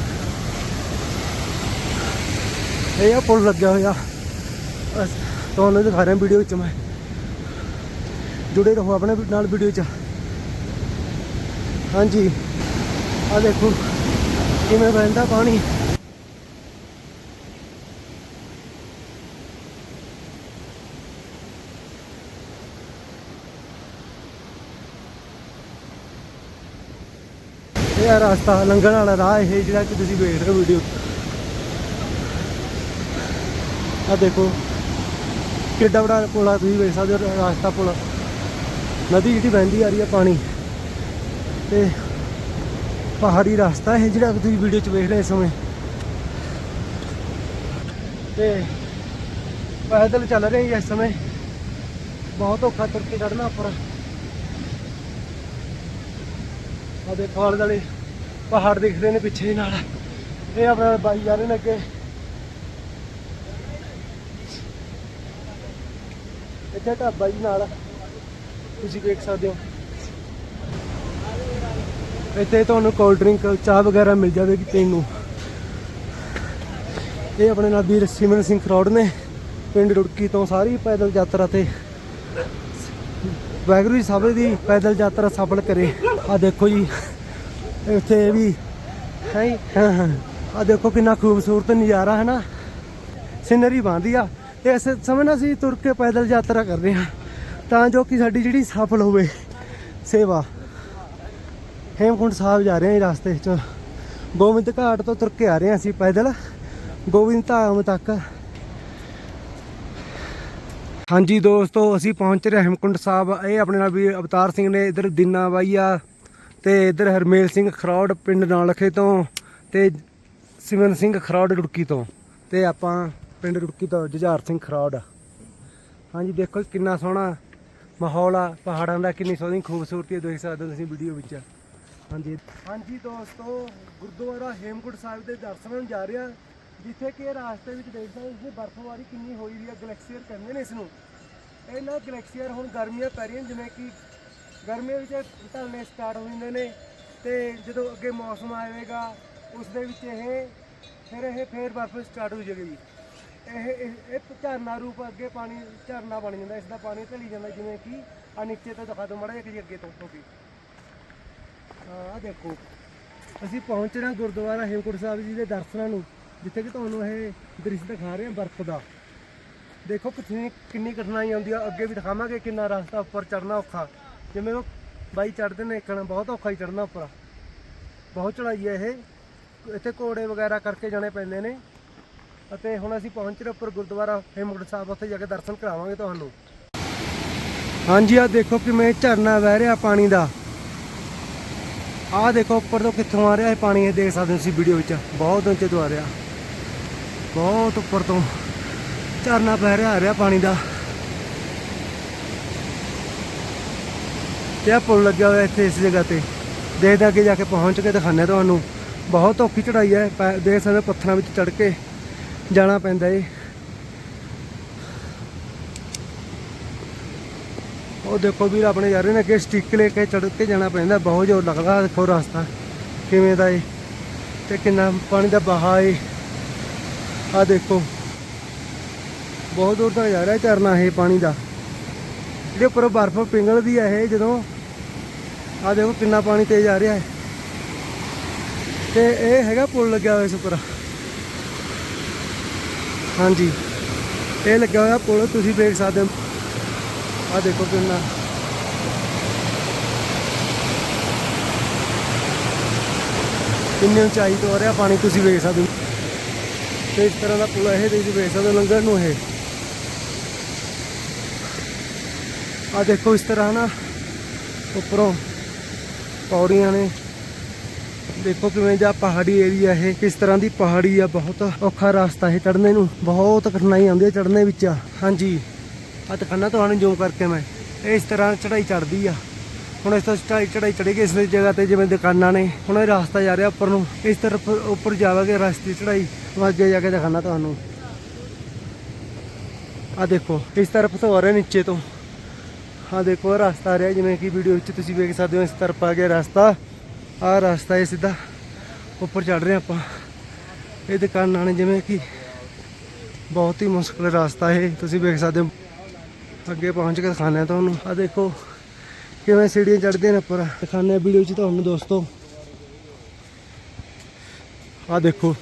ਇਹ ਆ ਪੁਲ ਲੱਗਿਆ ਹੋਇਆ। ਅਸ- ਤੁਹਾਨੂੰ ਦਿਖਾ ਰਿਹਾ ਵੀਡੀਓ ਵਿੱਚ ਮੈਂ। ਜੁੜੇ ਰਹੋ ਆਪਣੇ ਨਾਲ ਵੀਡੀਓ 'ਚ। ਹਾਂਜੀ। ਆ ਦੇਖੋ, ਕਿਵੇਂ ਵਹਿੰਦਾ ਪਾਣੀ। ਇਹ ਰਸਤਾ, ਲੰਘਣ ਵਾਲਾ ਰਾਹ ਇਹ ਜਿਹੜਾ ਕਿ ਤੁਸੀਂ ਵੇਖ ਰਹੇ ਹੋ ਵੀਡੀਓ ਆ ਦੇਖੋ, ਕਿੱਡਾ ਬੜਾ ਪੁਲ ਆ, ਤੁਸੀਂ ਵੇਖ ਸਕਦੇ ਹੋ ਰਸਤਾ ਪੁਲ। ਨਦੀ ਜਿਹੜੀ ਵਹਿੰਦੀ ਆ ਰਹੀ ਹੈ ਪਾਣੀ। ਤੇ ਪਹਾੜੀ ਰਸਤਾ ਇਹ ਜਿਹੜਾ ਤੁਸੀਂ ਵੀਡੀਓ 'ਚ ਵੇਖ ਰਹੇ ਇਸ ਸਮੇਂ। ਤੇ ਪੈਦਲ ਚੱਲ ਰਹੇ ਹਾਂ ਇਸ ਸਮੇਂ। ਬਹੁਤ ਔਖਾ ਤੁਰ ਕੇ ਚੜਨਾ ਉੱਪਰ। ਆ ਦੇਖੋ ਆਲੇ ਦੁਆਲੇ। ਪਹਾੜ ਦਿਖਦੇ ਨੇ ਪਿੱਛੇ ਨਾਲ। ਇਹ ਆਪਣਾ ਬਾਈ ਜਾ ਰਹੇ ਨੇ ਅੱਗੇ। ਇੱਥੇ ਢਾਬਾ ਜੀ ਨਾਲ ਤੁਸੀਂ ਵੇਖ ਸਕਦੇ ਹੋ। ਇੱਥੇ ਤੁਹਾਨੂੰ ਕੋਲਡ ਡਰਿੰਕ ਚਾਹ ਵਗੈਰਾ ਮਿਲ ਜਾਵੇਗੀ ਪੀਣ ਨੂੰ। ਇਹ ਆਪਣੇ ਨਾਲ ਵੀਰ ਸਿਮਰਨ ਸਿੰਘ ਖਰੋੜ ਨੇ। ਪਿੰਡ ਰੁੜਕੀ ਤੋਂ ਸਾਰੀ ਪੈਦਲ ਯਾਤਰਾ ਤੇ। ਵਾਹਿਗੁਰੂ ਜੀ ਸਭ ਦੀ ਪੈਦਲ ਯਾਤਰਾ ਸਫਲ ਕਰੇ। ਆ ਦੇਖੋ ਜੀ। ਇੱਥੇ ਵੀ ਹੈ ਆ ਦੇਖੋ ਕਿੰਨਾ ਖੂਬਸੂਰਤ ਨਜ਼ਾਰਾ, ਹੈ ਨਾ? ਸਿਨਰੀ ਬਾਂਦੀ ਆ। ਤੇ ਇਸ ਸਮੇਂ ਨਾ ਅਸੀਂ ਤੁਰ ਕੇ ਪੈਦਲ ਯਾਤਰਾ ਕਰ ਰਹੇ ਹਾਂ, ਤਾਂ ਜੋ ਕਿ ਸਾਡੀ ਜਿਹੜੀ ਸਫਲ ਹੋਵੇ ਸੇਵਾ। ਹੇਮਕੁੰਟ ਸਾਹਿਬ ਜਾ ਰਹੇ ਹਾਂ ਰਸਤੇ 'ਚ। ਗੋਬਿੰਦ ਘਾਟ ਤੋਂ ਤੁਰ ਕੇ ਆ ਰਹੇ ਹਾਂ ਅਸੀਂ ਪੈਦਲ। ਗੋਬਿੰਦ ਧਾਮ ਤੱਕ। ਹਾਂਜੀ ਦੋਸਤੋ, ਅਸੀਂ ਪਹੁੰਚ ਰਹੇ ਹੇਮਕੁੰਟ ਸਾਹਿਬ। ਇਹ ਆਪਣੇ ਨਾਲ ਵੀ ਅਵਤਾਰ ਸਿੰਘ ਨੇ, ਇਧਰ ਦੀਨਾ ਬਾਈ ਆ। ਤੇ ਇਧਰ ਹਰਮੇਲ ਸਿੰਘ ਖਰੌੜ ਪਿੰਡ ਨਾਲਖੇ ਤੋਂ ਤੇ ਸਿਮਰਨ ਸਿੰਘ ਖਰੌੜ ਰੁੜਕੀ ਤੋਂ ਤੇ ਆਪਾਂ ਪਿੰਡ ਰੁੜਕੀ ਤੋਂ ਜੁਝਾਰ ਸਿੰਘ ਖਰੌੜ। ਹਾਂਜੀ, ਦੇਖੋ ਕਿੰਨਾ ਸੋਹਣਾ ਮਾਹੌਲ ਆ, ਪਹਾੜਾਂ ਦਾ ਕਿੰਨੀ ਸੋਹਣੀ ਖੂਬਸੂਰਤੀ ਹੈ ਦੇਖ ਸਕਦੇ ਹੋ ਤੁਸੀਂ ਵੀਡੀਓ ਵਿੱਚ। ਹਾਂਜੀ। ਹਾਂਜੀ ਦੋਸਤੋ, ਗੁਰਦੁਆਰਾ ਹੇਮਕੁੰਟ ਸਾਹਿਬ ਦੇ ਦਰਸ਼ਨਾਂ ਨੂੰ ਜਾ ਰਿਹਾ, ਜਿੱਥੇ ਕਿ ਰਾਸਤੇ ਵਿੱਚ ਦੇਖ ਸਕਦੇ ਤੁਸੀਂ ਬਰਫ਼ਬਾਰੀ ਕਿੰਨੀ ਹੋਈ ਵੀ ਹੈ ਗਲੈਕਸੀਅਰ ਕਹਿੰਦੇ ਨੇ ਇਸ ਨੂੰ ਇਹ ਗਲੈਕਸੀਅਰ ਹੁਣ ਗਰਮੀਆਂ ਪੈ ਰਹੀਆਂ ਜਿਵੇਂ ਕਿ ਗਰਮੀਆਂ ਵਿੱਚ ਢਲਣੇ ਸਟਾਰਟ ਹੋ ਜਾਂਦੇ ਨੇ ਤੇ ਜਦੋਂ ਅੱਗੇ ਮੌਸਮ ਆਵੇਗਾ ਉਸ ਦੇ ਵਿੱਚ ਇਹ ਫਿਰ ਇਹ ਫੇਰ ਬਰਫ਼ ਸਟਾਰਟ ਹੋ ਜਾਏਗੀ ਇਹ ਇਹ ਇਹ ਝਰਨਾ ਰੂਪ ਅੱਗੇ ਪਾਣੀ, ਝਰਨਾ ਬਣ ਜਾਂਦਾ ਇਸ ਦਾ ਪਾਣੀ ਢਲੀ ਜਾਂਦਾ, ਜਿਵੇਂ ਕਿ ਆ ਨੀਚੇ ਤੋਂ ਦਿਖਾ ਦੋ ਮੜਾ ਜਿਹਾ ਜੀ ਅੱਗੇ ਤੋਂ ਹੋ ਕੇ ਹਾਂ ਦੇਖੋ। ਅਸੀਂ ਪਹੁੰਚ ਰਹੇ ਹਾਂ ਗੁਰਦੁਆਰਾ ਹੇਮਕੁੰਟ ਸਾਹਿਬ ਜੀ ਦੇ ਦਰਸ਼ਨਾਂ ਨੂੰ, ਜਿੱਥੇ ਕਿ ਤੁਹਾਨੂੰ ਇਹ ਦ੍ਰਿਸ਼ ਦਿਖਾ ਰਹੇ ਹਾਂ ਬਰਫ਼ ਦਾ। ਦੇਖੋ ਕਿੰਨੀ ਕਿੰਨੀ ਕਠਿਨਾਈ ਆਉਂਦੀ ਆ। ਅੱਗੇ ਵੀ ਦਿਖਾਵਾਂਗੇ ਕਿੰਨਾ ਰਸਤਾ ਉੱਪਰ ਚੜਨਾ ਔਖਾ। ਜਿਵੇਂ ਉਹ ਬਾਈ ਚੜਦੇ ਨੇ ਇੱਕਣਾ ਬਹੁਤ ਔਖਾ ਹੀ ਚੜਨਾ ਉੱਪਰ। ਬਹੁਤ ਚੜਾਈ ਹੈ ਇਹ। ਇੱਥੇ ਘੋੜੇ ਵਗੈਰਾ ਕਰਕੇ ਜਾਣੇ ਪੈਂਦੇ ਨੇ। ਅਤੇ ਹੁਣ ਅਸੀਂ ਪਹੁੰਚ ਰਹੇ ਉੱਪਰ ਗੁਰਦੁਆਰਾ ਹੇਮਕੁੰਟ ਸਾਹਿਬ, ਉੱਥੇ ਜਾ ਕੇ ਦਰਸ਼ਨ ਕਰਾਵਾਂਗੇ ਤੁਹਾਨੂੰ। ਹਾਂਜੀ ਆ ਦੇਖੋ ਕਿਵੇਂ ਝਰਨਾ ਵਹਿ ਰਿਹਾ ਪਾਣੀ ਦਾ। ਆਹ ਦੇਖੋ ਉੱਪਰ ਤੋਂ ਕਿੱਥੋਂ ਆ ਰਿਹਾ ਇਹ ਪਾਣੀ, ਇਹ ਦੇਖ ਸਕਦੇ ਹੋ ਤੁਸੀਂ ਵੀਡੀਓ ਵਿੱਚ। ਬਹੁਤ ਉੱਚੇ ਤੋਂ ਆ ਰਿਹਾ। ਬਹੁਤ ਉੱਪਰ ਤੋਂ ਝਰਨਾ ਪੈ ਰਿਹਾ, ਆ ਰਿਹਾ ਪਾਣੀ ਦਾ। ਤੇ ਆ ਪੁਲ ਲੱਗਿਆ ਹੋਇਆ ਇੱਥੇ ਇਸ ਜਗ੍ਹਾ ਤੇ। ਦੇਖਦੇ ਅੱਗੇ ਜਾ ਕੇ ਪਹੁੰਚ ਕੇ ਦਿਖਾਉਂਦੇ ਹਾਂ ਤੁਹਾਨੂੰ। ਬਹੁਤ ਔਖੀ ਚੜਾਈ ਹੈ ਦੇਖ ਸਕਦੇ ਪੱਥਰਾਂ ਵਿੱਚ ਚੜ ਕੇ ਜਾਣਾ ਪੈਂਦਾ ਏ। ਉਹ ਦੇਖੋ ਵੀਰ, ਆਪਣੇ ਜਾ ਰਹੇ ਨੇ ਅੱਗੇ ਸਟਿੱਕ ਲੈ ਕੇ ਚੜ ਕੇ ਜਾਣਾ ਪੈਂਦਾ। ਬਹੁਤ ਜ਼ੋਰ ਲੱਗਦਾ ਦੇਖੋ ਰਸਤਾ ਕਿਵੇਂ ਦਾ ਏ ਤੇ ਕਿੰਨਾ ਪਾਣੀ ਦਾ ਬਹਾ ਏ। ਆ ਦੇਖੋ, ਬਹੁਤ ਦੂਰ ਤੱਕ ਜਾ ਰਿਹਾ ਝਰਨਾ ਇਹ ਪਾਣੀ ਦਾ। ਇਹਦੇ ਉੱਪਰ ਬਰਫ਼ ਪਿੰਗਲਦੀ ਹੈ ਇਹ ਜਦੋਂ ਆ ਦੇਖੋ ਕਿੰਨਾ ਪਾਣੀ ਤੇਜ਼ ਆ ਰਿਹਾ ਹੈ। ਤੇ ਇਹ ਹੈਗਾ ਪੁਲ ਲੱਗਿਆ ਹੋਇਆ ਇਸ ਉੱਪਰ। ਹਾਂਜੀ। ਇਹ ਲੱਗਿਆ ਹੋਇਆ ਪੁਲ, ਤੁਸੀਂ ਵੇਖ ਸਕਦੇ ਹੋ। ਆ ਦੇਖੋ ਕਿੰਨਾ। ਕਿੰਨੀ ਉਚਾਈ ਤੋਂ ਆ ਰਿਹਾ ਪਾਣੀ, ਤੁਸੀਂ ਵੇਖ ਸਕਦੇ ਹੋ। ਤੇ ਇਸ ਤਰ੍ਹਾਂ ਦਾ ਪੁਲ ਇਹ, ਤੁਸੀਂ ਵੇਖ ਸਕਦੇ ਹੋ ਲੰਘਣ ਨੂੰ ਇਹ। ਆ ਦੇਖੋ ਇਸ ਤਰ੍ਹਾਂ ਨਾ ਉੱਪਰੋਂ ਪੌੜੀਆਂ ਨੇ। ਦੇਖੋ ਕਿਵੇਂ ਜਾਂ ਪਹਾੜੀ ਏਰੀਆ ਇਹ, ਕਿਸ ਤਰ੍ਹਾਂ ਦੀ ਪਹਾੜੀ ਆ, ਬਹੁਤ ਔਖਾ ਰਸਤਾ ਹੈ ਚੜ੍ਹਨੇ ਨੂੰ, ਬਹੁਤ ਕਠਿਨਾਈ ਆਉਂਦੀ ਹੈ ਚੜ੍ਹਨੇ ਵਿੱਚ। ਹਾਂਜੀ ਆ ਦਿਖਾਣਾ ਤੁਹਾਨੂੰ ਜ਼ੂਮ ਕਰਕੇ ਮੈਂ। ਇਹ ਇਸ ਤਰ੍ਹਾਂ ਚੜ੍ਹਾਈ ਚੜ੍ਹਦੀ ਆ। ਹੁਣ ਇਸ ਤੋਂ ਚੜਾਈ ਚੜਾਈ ਚੜੇਗੀ ਇਸ ਜਗ੍ਹਾ ਤੇ ਜਿਵੇਂ ਦੁਕਾਨਾਂ ਨੇ, ਹੁਣ ਇਹ ਰਸਤਾ ਜਾ ਰਿਹਾ ਉੱਪਰ ਨੂੰ। ਇਸ ਤਰਫ ਉੱਪਰ ਜਾਵਾਂਗੇ, ਰਸਤੇ ਚੜਾਈ ਮੈਂ ਅੱਗੇ ਜਾ ਕੇ ਦਿਖਾਣਾ ਤੁਹਾਨੂੰ। ਆ ਦੇਖੋ, ਇਸ ਤਰਫ ਤੋਂ ਆ ਰਿਹਾ ਨੀਚੇ ਤੋਂ। ਆ ਦੇਖੋ ਇਹ ਰਸਤਾ ਆ ਰਿਹਾ, ਜਿਵੇਂ ਕਿ ਵੀਡੀਓ ਵਿੱਚ ਤੁਸੀਂ ਵੇਖ ਸਕਦੇ ਹੋ, ਇਸ ਤਰਫ ਆ ਗਿਆ ਰਸਤਾ। ਆ ਰਸਤਾ ਹੈ ਸਿੱਧਾ ਉੱਪਰ ਚੜ ਰਹੇ ਆਪਾਂ। ਇਹ ਦੁਕਾਨਾਂ ਨੇ ਜਿਵੇਂ ਕਿ ਬਹੁਤ ਹੀ ਮੁਸ਼ਕਲ ਰਸਤਾ ਹੈ ਤੁਸੀਂ ਵੇਖ ਸਕਦੇ ਹੋ। ਅੱਗੇ ਪਹੁੰਚ ਕੇ ਦਿਖਾਉਂਦੇ ਹਾਂ ਤੁਹਾਨੂੰ। ਆ ਦੇਖੋ, ਕਿਵੇਂ ਸੀੜੀਆਂ ਚੜ੍ਹਦੀਆਂ ਨੇ ਉੱਪਰ। ਦਿਖਾਉਂਦੇ ਹਾਂ ਵੀਡੀਓ 'ਚ ਤੁਹਾਨੂੰ ਦੋਸਤੋ। ਆ ਦੇਖੋ,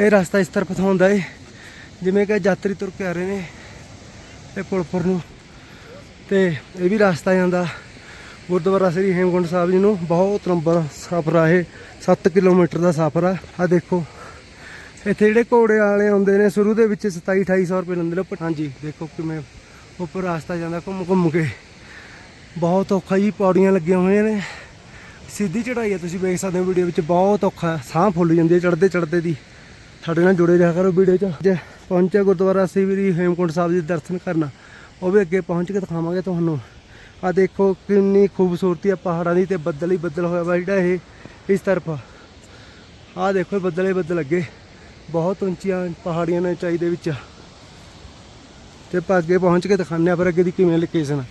ਇਹ ਰਸਤਾ ਇਸ ਤਰਫ ਤੋਂ ਹੁੰਦਾ ਹੈ ਜਿਵੇਂ ਕਿ ਯਾਤਰੀ ਤੁਰ ਕੇ ਆ ਰਹੇ ਨੇ, ਇਹ ਪੁਲ ਉੱਪਰ ਨੂੰ। ਤੇ ਇਹ ਵੀ ਰਸਤਾ ਜਾਂਦਾ ਗੁਰਦੁਆਰਾ ਸ੍ਰੀ ਹੇਮਕੁੰਟ ਸਾਹਿਬ ਜੀ ਨੂੰ। ਬਹੁਤ ਲੰਬਾ ਸਫ਼ਰ ਆ ਇਹ। 7 ਕਿਲੋਮੀਟਰ ਦਾ ਸਫ਼ਰ ਆ। ਆ ਦੇਖੋ। ਇੱਥੇ ਜਿਹੜੇ ਘੋੜੇ ਵਾਲੇ ਆਉਂਦੇ ਨੇ, ਸ਼ੁਰੂ ਦੇ ਵਿੱਚ 27 2800 ਰੁਪਏ ਲੈਂਦੇ ਨੇ ਉੱਪਰ। ਹਾਂਜੀ, ਦੇਖੋ ਕਿਵੇਂ ਉੱਪਰ ਰਸਤਾ ਜਾਂਦਾ ਘੁੰਮ ਘੁੰਮ ਕੇ। ਬਹੁਤ ਔਖਾ ਜੀ, ਪੌੜੀਆਂ ਲੱਗੀਆਂ ਹੋਈਆਂ ਨੇ। ਸਿੱਧੀ ਚੜਾਈ ਆ, ਤੁਸੀਂ ਵੇਖ ਸਕਦੇ ਹੋ ਵੀਡੀਓ ਵਿੱਚ। ਬਹੁਤ ਔਖਾ। ਸਾਹ ਫੁੱਲ ਜਾਂਦੀ ਹੈ ਚੜਦੇ ਚੜਦੇ ਦੀ। ਸਾਡੇ ਨਾਲ ਜੁੜੇ ਰਿਹਾ ਕਰੋ ਵੀਡੀਓ 'ਚ। ਜੇ ਪਹੁੰਚਿਆ ਗੁਰਦੁਆਰਾ ਸ੍ਰੀ ਹੇਮਕੁੰਟ ਸਾਹਿਬ ਜੀ ਦੇ ਦਰਸ਼ਨ ਕਰਨਾ। ਉਹ ਵੀ ਅੱਗੇ ਪਹੁੰਚ ਕੇ ਦਿਖਾਵਾਂਗੇ ਤੁਹਾਨੂੰ। ਆ ਦੇਖੋ ਕਿੰਨੀ ਖੂਬਸੂਰਤੀ ਆ ਪਹਾੜਾਂ ਦੀ ਤੇ ਬੱਦਲ ਹੀ ਬੱਦਲ ਹੋਇਆ ਵਾ ਜਿਹੜਾ ਇਹ, ਇਸ ਤਰਫ। ਆ ਦੇਖੋ ਬੱਦਲ ਹੀ ਬੱਦਲ ਅੱਗੇ। ਬਹੁਤ ਉੱਚੀਆਂ ਪਹਾੜੀਆਂ ਨੇ ਉਚਾਈ ਦੇ ਵਿੱਚ। ਤੇ ਆਪਾਂ ਅੱਗੇ ਪਹੁੰਚ ਕੇ ਦਿਖਾਉਂਦੇ ਆ ਪਰ ਅੱਗੇ ਦੀ ਕਿਵੇਂ ਲੋਕੇਸ਼ਨ